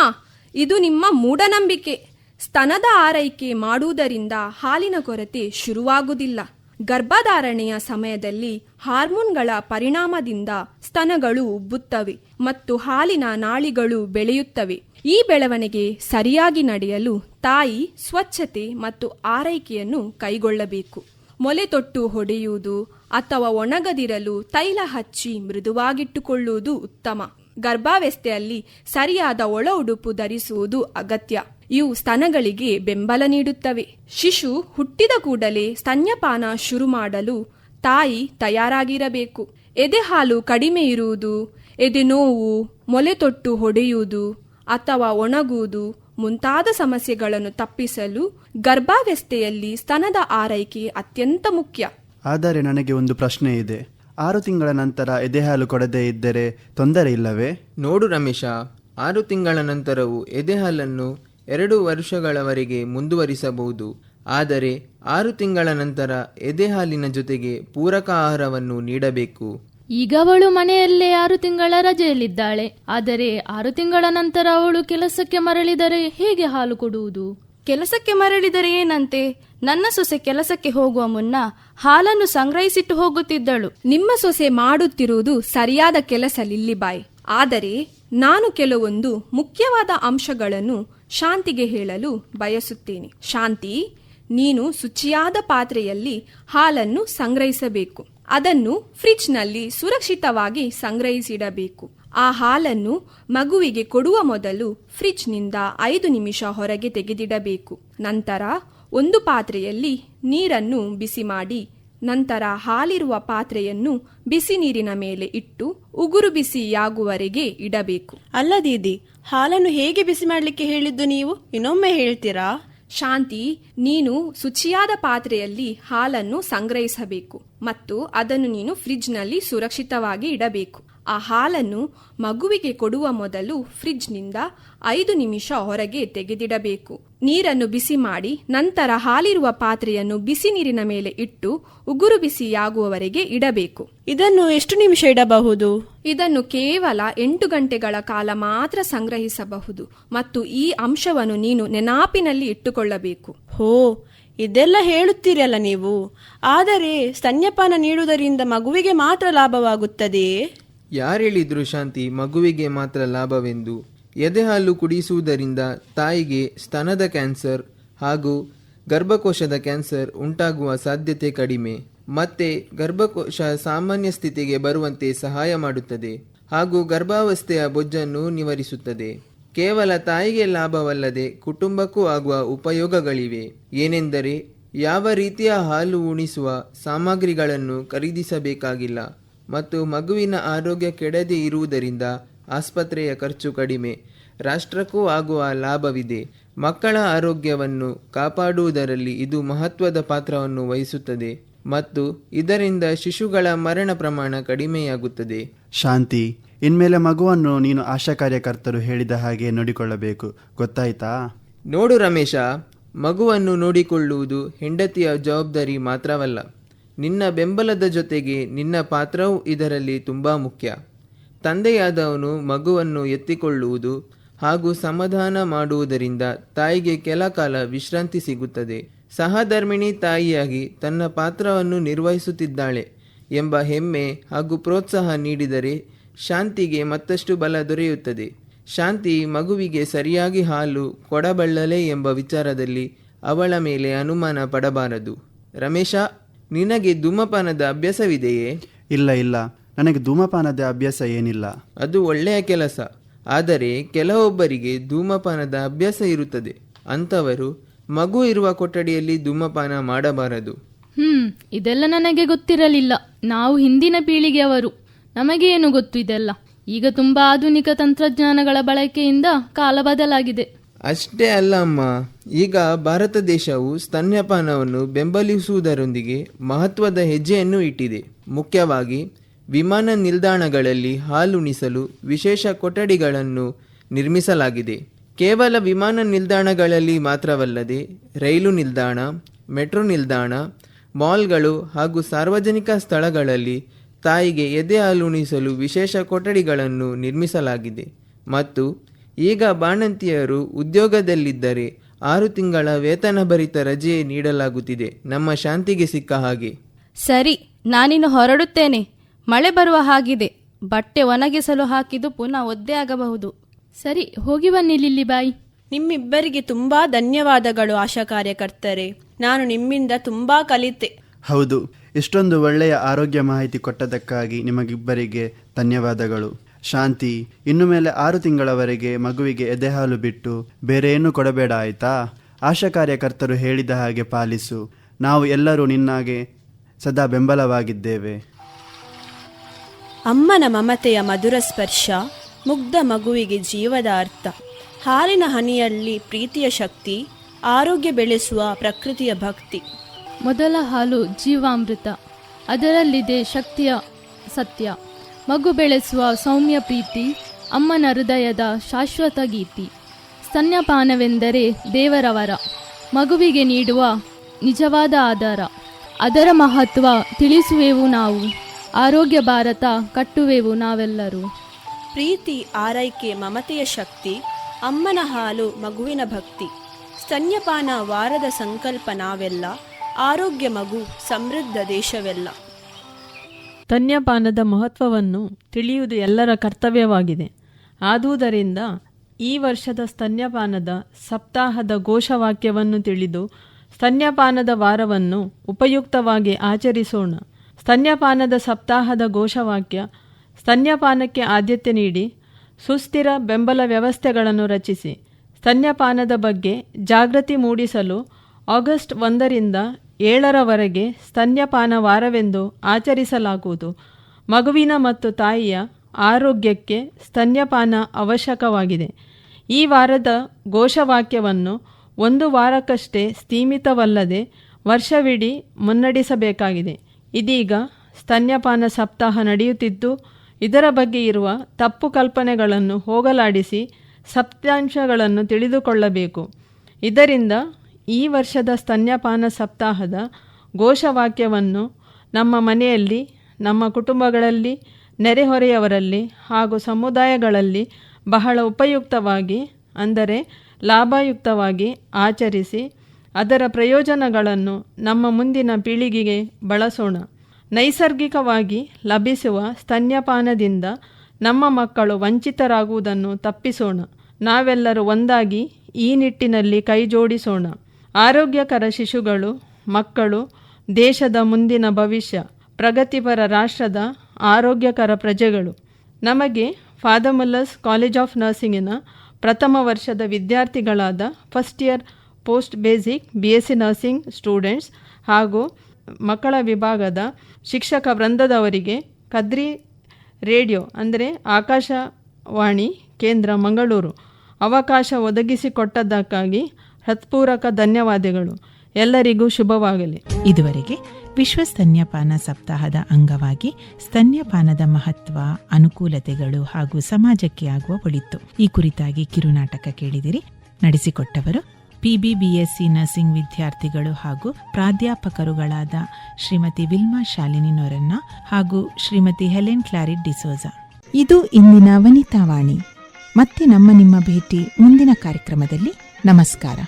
ಇದು ನಿಮ್ಮ ಮೂಢನಂಬಿಕೆ. ಸ್ತನದ ಆರೈಕೆ ಮಾಡುವುದರಿಂದ ಹಾಲಿನ ಕೊರತೆ ಶುರುವಾಗುವುದಿಲ್ಲ. ಗರ್ಭಧಾರಣೆಯ ಸಮಯದಲ್ಲಿ ಹಾರ್ಮೋನ್ಗಳ ಪರಿಣಾಮದಿಂದ ಸ್ತನಗಳು ಉಬ್ಬುತ್ತವೆ ಮತ್ತು ಹಾಲಿನ ನಾಳಿಗಳು ಬೆಳೆಯುತ್ತವೆ. ಈ ಬೆಳವಣಿಗೆ ಸರಿಯಾಗಿ ನಡೆಯಲು ತಾಯಿ ಸ್ವಚ್ಛತೆ ಮತ್ತು ಆರೈಕೆಯನ್ನು ಕೈಗೊಳ್ಳಬೇಕು. ಮೊಲೆ ತೊಟ್ಟು ಹೊಡೆಯುವುದು ಅಥವಾ ಒಣಗದಿರಲು ತೈಲ ಹಚ್ಚಿ ಮೃದುವಾಗಿಟ್ಟುಕೊಳ್ಳುವುದು ಉತ್ತಮ. ಗರ್ಭಾವಸ್ಥೆಯಲ್ಲಿ ಸರಿಯಾದ ಒಳ ಉಡುಪು ಧರಿಸುವುದು ಅಗತ್ಯ. ಇವು ಸ್ತನಗಳಿಗೆ ಬೆಂಬಲ ನೀಡುತ್ತವೆ. ಶಿಶು ಹುಟ್ಟಿದ ಕೂಡಲೇ ಸ್ತನ್ಯಪಾನ ಶುರು ಮಾಡಲು ತಾಯಿ ತಯಾರಾಗಿರಬೇಕು. ಎದೆ ಹಾಲು ಕಡಿಮೆ ಇರುವುದು, ಎದೆ ನೋವು, ಮೊಲೆ ತೊಟ್ಟು ಹೊಡೆಯುವುದು ಅಥವಾ ಒಣಗುವುದು ಮುಂತಾದ ಸಮಸ್ಯೆಗಳನ್ನು ತಪ್ಪಿಸಲು ಗರ್ಭಾವಸ್ಥೆಯಲ್ಲಿ ಸ್ತನದ ಆರೈಕೆ ಅತ್ಯಂತ ಮುಖ್ಯ. ಆದರೆ ನನಗೆ ಒಂದು ಪ್ರಶ್ನೆ ಇದೆ. ಆರು ತಿಂಗಳ ನಂತರ ಎದೆಹಾಲು ಕೊಡದೇ ಇದ್ದರೆ ತೊಂದರೆ ಇಲ್ಲವೇ? ನೋಡು ರಮೇಶ ಆರು ತಿಂಗಳ ನಂತರವೂ ಎದೆಹಾಲನ್ನು ಎರಡು ವರ್ಷಗಳವರೆಗೆ ಮುಂದುವರಿಸಬಹುದು. ಆದರೆ ಆರು ತಿಂಗಳ ನಂತರ ಎದೆಹಾಲಿನ ಜೊತೆಗೆ ಪೂರಕ ಆಹಾರವನ್ನು ನೀಡಬೇಕು. ಈಗ ಅವಳು ಮನೆಯಲ್ಲೇ ಆರು ತಿಂಗಳ ರಜೆಯಲ್ಲಿದ್ದಾಳೆ. ಆದರೆ ಆರು ತಿಂಗಳ ನಂತರ ಅವಳು ಕೆಲಸಕ್ಕೆ ಮರಳಿದರೆ ಹೇಗೆ ಹಾಲು ಕೊಡುವುದು? ಕೆಲಸಕ್ಕೆ ಮರಳಿದರೆ ಏನಂತೆ? ನನ್ನ ಸೊಸೆ ಕೆಲಸಕ್ಕೆ ಹೋಗುವ ಮುನ್ನ ಹಾಲನ್ನು ಸಂಗ್ರಹಿಸಿಟ್ಟು ಹೋಗುತ್ತಿದ್ದಳು. ನಿಮ್ಮ ಸೊಸೆ ಮಾಡುತ್ತಿರುವುದು ಸರಿಯಾದ ಕೆಲಸ ಲಿಲ್ಲಿಬಾಯ್ ಆದರೆ ನಾನು ಕೆಲವೊಂದು ಮುಖ್ಯವಾದ ಅಂಶಗಳನ್ನು ಶಾಂತಿಗೆ ಹೇಳಲು ಬಯಸುತ್ತೇನೆ. ಶಾಂತಿ, ನೀನು ಶುಚಿಯಾದ ಪಾತ್ರೆಯಲ್ಲಿ ಹಾಲನ್ನು ಸಂಗ್ರಹಿಸಬೇಕು. ಅದನ್ನು ಫ್ರಿಜ್ನಲ್ಲಿ ಸುರಕ್ಷಿತವಾಗಿ ಸಂಗ್ರಹಿಸಿಡಬೇಕು. ಆ ಹಾಲನ್ನು ಮಗುವಿಗೆ ಕೊಡುವ ಮೊದಲು ಫ್ರಿಜ್ನಿಂದ ಐದು ನಿಮಿಷ ಹೊರಗೆ ತೆಗೆದಿಡಬೇಕು. ನಂತರ ಒಂದು ಪಾತ್ರೆಯಲ್ಲಿ ನೀರನ್ನು ಬಿಸಿ ಮಾಡಿ ನಂತರ ಹಾಲಿರುವ ಪಾತ್ರೆಯನ್ನು ಬಿಸಿ ನೀರಿನ ಮೇಲೆ ಇಟ್ಟು ಉಗುರು ಬಿಸಿಯಾಗುವವರೆಗೆ ಇಡಬೇಕು. ಅಲ್ಲ ದೀದಿ ಹಾಲನ್ನು ಹೇಗೆ ಬಿಸಿ ಮಾಡಲಿಕ್ಕೆ ಹೇಳಿದ್ದು ನೀವು? ಇನ್ನೊಮ್ಮೆ ಹೇಳ್ತೀರಾ? ಶಾಂತಿ ನೀನು ಶುಚಿಯಾದ ಪಾತ್ರೆಯಲ್ಲಿ ಹಾಲನ್ನು ಸಂಗ್ರಹಿಸಬೇಕು. ಮತ್ತು ಅದನ್ನು ನೀನು ಫ್ರಿಜ್ನಲ್ಲಿ ಸುರಕ್ಷಿತವಾಗಿ ಇಡಬೇಕು. ಆ ಹಾಲನ್ನು ಮಗುವಿಗೆ ಕೊಡುವ ಮೊದಲು ಫ್ರಿಜ್ನಿಂದ ಐದು ನಿಮಿಷ ಹೊರಗೆ ತೆಗೆದಿಡಬೇಕು. ನೀರನ್ನು ಬಿಸಿ ಮಾಡಿ ನಂತರ ಹಾಲಿರುವ ಪಾತ್ರೆಯನ್ನು ಬಿಸಿ ನೀರಿನ ಮೇಲೆ ಇಟ್ಟು ಉಗುರು ಬಿಸಿಯಾಗುವವರೆಗೆ ಇಡಬೇಕು. ಇದನ್ನು ಎಷ್ಟು ನಿಮಿಷ ಇಡಬಹುದು? ಇದನ್ನು ಕೇವಲ ಎಂಟು ಗಂಟೆಗಳ ಕಾಲ ಮಾತ್ರ ಸಂಗ್ರಹಿಸಬಹುದು ಮತ್ತು ಈ ಅಂಶವನ್ನು ನೀನು ನೆನಾಪಿನಲ್ಲಿ ಇಟ್ಟುಕೊಳ್ಳಬೇಕು. ಹೋ ಇದೆಲ್ಲ ಹೇಳುತ್ತೀರಲ್ಲ ನೀವು? ಆದರೆ ಸ್ತನ್ಯಪಾನ ನೀಡುವುದರಿಂದ ಮಗುವಿಗೆ ಮಾತ್ರ ಲಾಭವಾಗುತ್ತದೆಯೇ ಯಾರೇಳಿದ್ರು ಶಾಂತಿ ಮಗುವಿಗೆ ಮಾತ್ರ ಲಾಭವೆಂದು? ಎದೆಹಾಲು ಕುಡಿಸುವುದರಿಂದ ತಾಯಿಗೆ ಸ್ತನದ ಕ್ಯಾನ್ಸರ್ ಹಾಗೂ ಗರ್ಭಕೋಶದ ಕ್ಯಾನ್ಸರ್ ಉಂಟಾಗುವ ಸಾಧ್ಯತೆ ಕಡಿಮೆ. ಮತ್ತೆ ಗರ್ಭಕೋಶ ಸಾಮಾನ್ಯ ಸ್ಥಿತಿಗೆ ಬರುವಂತೆ ಸಹಾಯ ಮಾಡುತ್ತದೆ ಹಾಗೂ ಗರ್ಭಾವಸ್ಥೆಯ ಬೊಜ್ಜನ್ನು ನಿವಾರಿಸುತ್ತದೆ. ಕೇವಲ ತಾಯಿಗೆ ಲಾಭವಲ್ಲದೆ ಕುಟುಂಬಕ್ಕೂ ಆಗುವ ಉಪಯೋಗಗಳಿವೆ. ಏನೆಂದರೆ, ಯಾವ ರೀತಿಯ ಹಾಲು ಉಣಿಸುವ ಸಾಮಗ್ರಿಗಳನ್ನು ಖರೀದಿಸಬೇಕಾಗಿಲ್ಲ ಮತ್ತು ಮಗುವಿನ ಆರೋಗ್ಯ ಕೆಡದೆ ಇರುವುದರಿಂದ ಆಸ್ಪತ್ರೆಯ ಖರ್ಚು ಕಡಿಮೆ. ರಾಷ್ಟ್ರಕ್ಕೂ ಆಗುವ ಲಾಭವಿದೆ. ಮಕ್ಕಳ ಆರೋಗ್ಯವನ್ನು ಕಾಪಾಡುವುದರಲ್ಲಿ ಇದು ಮಹತ್ವದ ಪಾತ್ರವನ್ನು ವಹಿಸುತ್ತದೆ ಮತ್ತು ಇದರಿಂದ ಶಿಶುಗಳ ಮರಣ ಪ್ರಮಾಣ ಕಡಿಮೆಯಾಗುತ್ತದೆ. ಶಾಂತಿ. ಇನ್ಮೇಲೆ ಮಗುವನ್ನು ನೀನು ಆಶಾ ಕಾರ್ಯಕರ್ತರು ಹೇಳಿದ ಹಾಗೆ ನೋಡಿಕೊಳ್ಳಬೇಕು. ಗೊತ್ತಾಯ್ತಾ? ನೋಡು ರಮೇಶ, ಮಗುವನ್ನು ನೋಡಿಕೊಳ್ಳುವುದು ಹೆಂಡತಿಯ ಜವಾಬ್ದಾರಿ ಮಾತ್ರವಲ್ಲ. ನಿನ್ನ ಬೆಂಬಲದ ಜೊತೆಗೆ ನಿನ್ನ ಪಾತ್ರವೂ ಇದರಲ್ಲಿ ತುಂಬ ಮುಖ್ಯ. ತಂದೆಯಾದವನು ಮಗುವನ್ನು ಎತ್ತಿಕೊಳ್ಳುವುದು ಹಾಗೂ ಸಮಾಧಾನ ಮಾಡುವುದರಿಂದ ತಾಯಿಗೆ ಕೆಲ ಕಾಲ ವಿಶ್ರಾಂತಿ ಸಿಗುತ್ತದೆ. ಸಹಧರ್ಮಿಣಿ ತಾಯಿಯಾಗಿ ತನ್ನ ಪಾತ್ರವನ್ನು ನಿರ್ವಹಿಸುತ್ತಿದ್ದಾಳೆ ಎಂಬ ಹೆಮ್ಮೆ ಹಾಗೂ ಪ್ರೋತ್ಸಾಹ ನೀಡಿದರೆ ಶಾಂತಿಗೆ ಮತ್ತಷ್ಟು ಬಲ ದೊರೆಯುತ್ತದೆ. ಶಾಂತಿ ಮಗುವಿಗೆ ಸರಿಯಾಗಿ ಹಾಲು ಕೊಡಬಲ್ಲಲೆ ಎಂಬ ವಿಚಾರದಲ್ಲಿ ಅವಳ ಮೇಲೆ ಅನುಮಾನ ಪಡಬಾರದು. ರಮೇಶ ನಿನಗೆ ಧೂಮಪಾನದ ಅಭ್ಯಾಸವಿದೆಯೇ? ಇಲ್ಲ ಇಲ್ಲ. ನನಗೆ ಧೂಮಪಾನದ ಅಭ್ಯಾಸ ಏನಿಲ್ಲ. ಅದು ಒಳ್ಳೆಯ ಕೆಲಸ. ಆದರೆ ಕೆಲವೊಬ್ಬರಿಗೆ ಧೂಮಪಾನದ ಅಭ್ಯಾಸ ಇರುತ್ತದೆ. ಅಂಥವರು ಮಗು ಇರುವ ಕೊಠಡಿಯಲ್ಲಿ ಧೂಮಪಾನ ಮಾಡಬಾರದು. ಹ್ಮ್ ಇದೆಲ್ಲ ನನಗೆ ಗೊತ್ತಿರಲಿಲ್ಲ. ನಾವು ಹಿಂದಿನ ಪೀಳಿಗೆಯವರು. ನಮಗೇನು ಗೊತ್ತು ಇದೆಲ್ಲ? ಈಗ ತುಂಬಾ ಆಧುನಿಕ ತಂತ್ರಜ್ಞಾನಗಳ ಬಳಕೆಯಿಂದ ಕಾಲ ಬದಲಾಗಿದೆ. ಅಷ್ಟೇ ಅಲ್ಲ ಅಮ್ಮ. ಈಗ ಭಾರತ ದೇಶವು ಸ್ತನ್ಯಪಾನವನ್ನು ಬೆಂಬಲಿಸುವುದರೊಂದಿಗೆ ಮಹತ್ವದ ಹೆಜ್ಜೆಯನ್ನು ಇಟ್ಟಿದೆ. ಮುಖ್ಯವಾಗಿ, ವಿಮಾನ ನಿಲ್ದಾಣಗಳಲ್ಲಿ ಹಾಲುಣಿಸಲು ವಿಶೇಷ ಕೊಠಡಿಗಳನ್ನು ನಿರ್ಮಿಸಲಾಗಿದೆ. ಕೇವಲ ವಿಮಾನ ನಿಲ್ದಾಣಗಳಲ್ಲಿ ಮಾತ್ರವಲ್ಲದೆ, ರೈಲು ನಿಲ್ದಾಣ, ಮೆಟ್ರೋ ನಿಲ್ದಾಣ, ಮಾಲ್ಗಳು ಹಾಗೂ ಸಾರ್ವಜನಿಕ ಸ್ಥಳಗಳಲ್ಲಿ ತಾಯಿಗೆ ಎದೆ ಹಾಲುಣಿಸಲು ವಿಶೇಷ ಕೊಠಡಿಗಳನ್ನು ನಿರ್ಮಿಸಲಾಗಿದೆ. ಮತ್ತು ಈಗ ಬಾಣಂತಿಯರು ಉದ್ಯೋಗದಲ್ಲಿದ್ದರೆ ಆರು ತಿಂಗಳ ವೇತನ ಭರಿತ ರಜೆ ನೀಡಲಾಗುತ್ತಿದೆ. ನಮ್ಮ ಶಾಂತಿಗೆ ಸಿಕ್ಕ ಹಾಗೆ. ಸರಿ ನಾನಿನ್ನು ಹೊರಡುತ್ತೇನೆ. ಮಳೆ ಬರುವ ಹಾಗಿದೆ. ಬಟ್ಟೆ ಒಣಗಿಸಲು ಹಾಕಿದ್ದು ಪುನಃ ಒದ್ದೆ ಆಗಬಹುದು. ಸರಿ ಹೋಗಿ ಬನ್ನಿ ಲಿಲ್ಲಿ ಬಾಯಿ. ನಿಮ್ಮಿಬ್ಬರಿಗೆ ತುಂಬಾ ಧನ್ಯವಾದಗಳು ಆಶಾ ಕಾರ್ಯಕರ್ತರೆ. ನಾನು ನಿಮ್ಮಿಂದ ತುಂಬಾ ಕಲಿತೆ. ಹೌದು. ಇಷ್ಟೊಂದು ಒಳ್ಳೆಯ ಆರೋಗ್ಯ ಮಾಹಿತಿ ಕೊಟ್ಟದಕ್ಕಾಗಿ ನಿಮಗಿಬ್ಬರಿಗೆ ಧನ್ಯವಾದಗಳು. ಶಾಂತಿ, ಇನ್ನು ಮೇಲೆ ಆರು ತಿಂಗಳವರೆಗೆ ಮಗುವಿಗೆ ಎದೆಹಾಲು ಬಿಟ್ಟು ಬೇರೆ ಏನು ಕೊಡಬೇಡ ಆಯ್ತಾ? ಆಶಾ ಕಾರ್ಯಕರ್ತರು ಹೇಳಿದ ಹಾಗೆ ಪಾಲಿಸು. ನಾವು ಎಲ್ಲರೂ ನಿನ್ನಾಗೆ ಸದಾ ಬೆಂಬಲವಾಗಿದ್ದೇವೆ. ಅಮ್ಮನ ಮಮತೆಯ ಮಧುರ ಸ್ಪರ್ಶ, ಮುಗ್ಧ ಮಗುವಿಗೆ ಜೀವದ ಅರ್ಥ. ಹಾಲಿನ ಹನಿಯಲ್ಲಿ ಪ್ರೀತಿಯ ಶಕ್ತಿ, ಆರೋಗ್ಯ ಬೆಳೆಸುವ ಪ್ರಕೃತಿಯ ಭಕ್ತಿ. ಮೊದಲ ಹಾಲು ಜೀವಾಮೃತ. ಅದರಲ್ಲಿದೆ ಶಕ್ತಿಯ ಸತ್ಯ. ಮಗು ಬೆಳೆಸುವ ಸೌಮ್ಯ ಪ್ರೀತಿ, ಅಮ್ಮನ ಹೃದಯದ ಶಾಶ್ವತ ಗೀತಿ. ಸ್ತನ್ಯಪಾನವೆಂದರೆ ದೇವರವರ. ಮಗುವಿಗೆ ನೀಡುವ ನಿಜವಾದ ಆಧಾರ. ಅದರ ಮಹತ್ವ ತಿಳಿಸುವೆವು ನಾವು. ಆರೋಗ್ಯ ಭಾರತ ಕಟ್ಟುವೆವು ನಾವೆಲ್ಲರೂ. ಪ್ರೀತಿ, ಆರೈಕೆ, ಮಮತೆಯ ಶಕ್ತಿ, ಅಮ್ಮನ ಹಾಲು ಮಗುವಿನ ಭಕ್ತಿ. ಸ್ತನ್ಯಪಾನ ವಾರದ ಸಂಕಲ್ಪ ನಾವೆಲ್ಲ ಆರೋಗ್ಯ ಮಗು, ಸಮೃದ್ಧ ದೇಶವೆಲ್ಲ. ಸ್ತನ್ಯಪಾನದ ಮಹತ್ವವನ್ನು ತಿಳಿಯುವುದು ಎಲ್ಲರ ಕರ್ತವ್ಯವಾಗಿದೆ. ಆದುದರಿಂದ ಈ ವರ್ಷದ ಸ್ತನ್ಯಪಾನದ ಸಪ್ತಾಹದ ಘೋಷವಾಕ್ಯವನ್ನು ತಿಳಿದು ಸ್ತನ್ಯಪಾನದ ವಾರವನ್ನು ಉಪಯುಕ್ತವಾಗಿ ಆಚರಿಸೋಣ. ಸ್ತನ್ಯಪಾನದ ಸಪ್ತಾಹದ ಘೋಷವಾಕ್ಯ, ಸ್ತನ್ಯಪಾನಕ್ಕೆ ಆದ್ಯತೆ ನೀಡಿ ಸುಸ್ಥಿರ ಬೆಂಬಲ ವ್ಯವಸ್ಥೆಗಳನ್ನು ರಚಿಸಿ. ಸ್ತನ್ಯಪಾನದ ಬಗ್ಗೆ ಜಾಗೃತಿ ಮೂಡಿಸಲು ಆಗಸ್ಟ್ ಒಂದರಿಂದ ಏಳರವರೆಗೆ ಸ್ತನ್ಯಪಾನ ವಾರವೆಂದು ಆಚರಿಸಲಾಗುವುದು. ಮಗುವಿನ ಮತ್ತು ತಾಯಿಯ ಆರೋಗ್ಯಕ್ಕೆ ಸ್ತನ್ಯಪಾನ ಅವಶ್ಯಕವಾಗಿದೆ. ಈ ವಾರದ ಘೋಷವಾಕ್ಯವನ್ನು ಒಂದು ವಾರಕ್ಕಷ್ಟೇ ಸೀಮಿತವಲ್ಲದೆ ವರ್ಷವಿಡೀ ಮುನ್ನಡೆಸಬೇಕಾಗಿದೆ. ಇದೀಗ ಸ್ತನ್ಯಪಾನ ಸಪ್ತಾಹ ನಡೆಯುತ್ತಿದ್ದು, ಇದರ ಬಗ್ಗೆ ಇರುವ ತಪ್ಪು ಕಲ್ಪನೆಗಳನ್ನು ಹೋಗಲಾಡಿಸಿ ಸತ್ಯಾಂಶಗಳನ್ನು ತಿಳಿದುಕೊಳ್ಳಬೇಕು. ಇದರಿಂದ ಈ ವರ್ಷದ ಸ್ತನ್ಯಪಾನ ಸಪ್ತಾಹದ ಘೋಷವಾಕ್ಯವನ್ನು ನಮ್ಮ ಮನೆಯಲ್ಲಿ, ನಮ್ಮ ಕುಟುಂಬಗಳಲ್ಲಿ, ನೆರೆಹೊರೆಯವರಲ್ಲಿ ಹಾಗೂ ಸಮುದಾಯಗಳಲ್ಲಿ ಬಹಳ ಉಪಯುಕ್ತವಾಗಿ, ಅಂದರೆ ಲಾಭಯುಕ್ತವಾಗಿ ಆಚರಿಸಿ ಅದರ ಪ್ರಯೋಜನಗಳನ್ನು ನಮ್ಮ ಮುಂದಿನ ಪೀಳಿಗೆಗೆ ಬಳಸೋಣ. ನೈಸರ್ಗಿಕವಾಗಿ ಲಭಿಸುವ ಸ್ತನ್ಯಪಾನದಿಂದ ನಮ್ಮ ಮಕ್ಕಳು ವಂಚಿತರಾಗುವುದನ್ನು ತಪ್ಪಿಸೋಣ. ನಾವೆಲ್ಲರೂ ಒಂದಾಗಿ ಈ ನಿಟ್ಟಿನಲ್ಲಿ ಕೈಜೋಡಿಸೋಣ. ಆರೋಗ್ಯಕರ ಶಿಶುಗಳು, ಮಕ್ಕಳು, ದೇಶದ ಮುಂದಿನ ಭವಿಷ್ಯ, ಪ್ರಗತಿಪರ ರಾಷ್ಟ್ರದ ಆರೋಗ್ಯಕರ ಪ್ರಜೆಗಳು. ನಮಗೆ ಫಾದಮುಲ್ಲಸ್ ಕಾಲೇಜ್ ಆಫ್ ನರ್ಸಿಂಗಿನ ಪ್ರಥಮ ವರ್ಷದ ವಿದ್ಯಾರ್ಥಿಗಳಾದ first year post basic B S C nursing students ಹಾಗೂ ಮಕ್ಕಳ ವಿಭಾಗದ ಶಿಕ್ಷಕ ವೃಂದದವರಿಗೆ ಕದ್ರಿ ರೇಡಿಯೋ ಅಂದರೆ ಆಕಾಶವಾಣಿ ಕೇಂದ್ರ ಮಂಗಳೂರು ಅವಕಾಶ ಒದಗಿಸಿಕೊಟ್ಟದ್ದಕ್ಕಾಗಿ ಹೃತ್ಪೂರ್ವಕ ಧನ್ಯವಾದಗಳು. ಎಲ್ಲರಿಗೂ ಶುಭವಾಗಲಿ. ಇದುವರೆಗೆ ವಿಶ್ವ ಸ್ತನ್ಯಪಾನ ಸಪ್ತಾಹದ ಅಂಗವಾಗಿ ಸ್ತನ್ಯಪಾನದ ಮಹತ್ವ, ಅನುಕೂಲತೆಗಳು ಹಾಗೂ ಸಮಾಜಕ್ಕೆ ಆಗುವ ಒಳಿತು ಈ ಕುರಿತಾಗಿ ಕಿರುನಾಟಕ ಕೇಳಿದಿರಿ. ನಡೆಸಿಕೊಟ್ಟವರು ಪಿಬಿಬಿಎಸ್ಸಿ ನರ್ಸಿಂಗ್ ವಿದ್ಯಾರ್ಥಿಗಳು ಹಾಗೂ ಪ್ರಾಧ್ಯಾಪಕರುಗಳಾದ ಶ್ರೀಮತಿ ವಿಲ್ಮಾ ಶಾಲಿನಿ ನೊರನ್ನ ಹಾಗೂ ಶ್ರೀಮತಿ ಹೆಲೆನ್ ಕ್ಲಾರಿಟ್ ಡಿಸೋಜಾ. ಇದು ಇಂದಿನ ವನಿತಾವಾಣಿ. ಮತ್ತೆ ನಮ್ಮ ನಿಮ್ಮ ಭೇಟಿ ಮುಂದಿನ ಕಾರ್ಯಕ್ರಮದಲ್ಲಿ ನಮಸ್ಕಾರ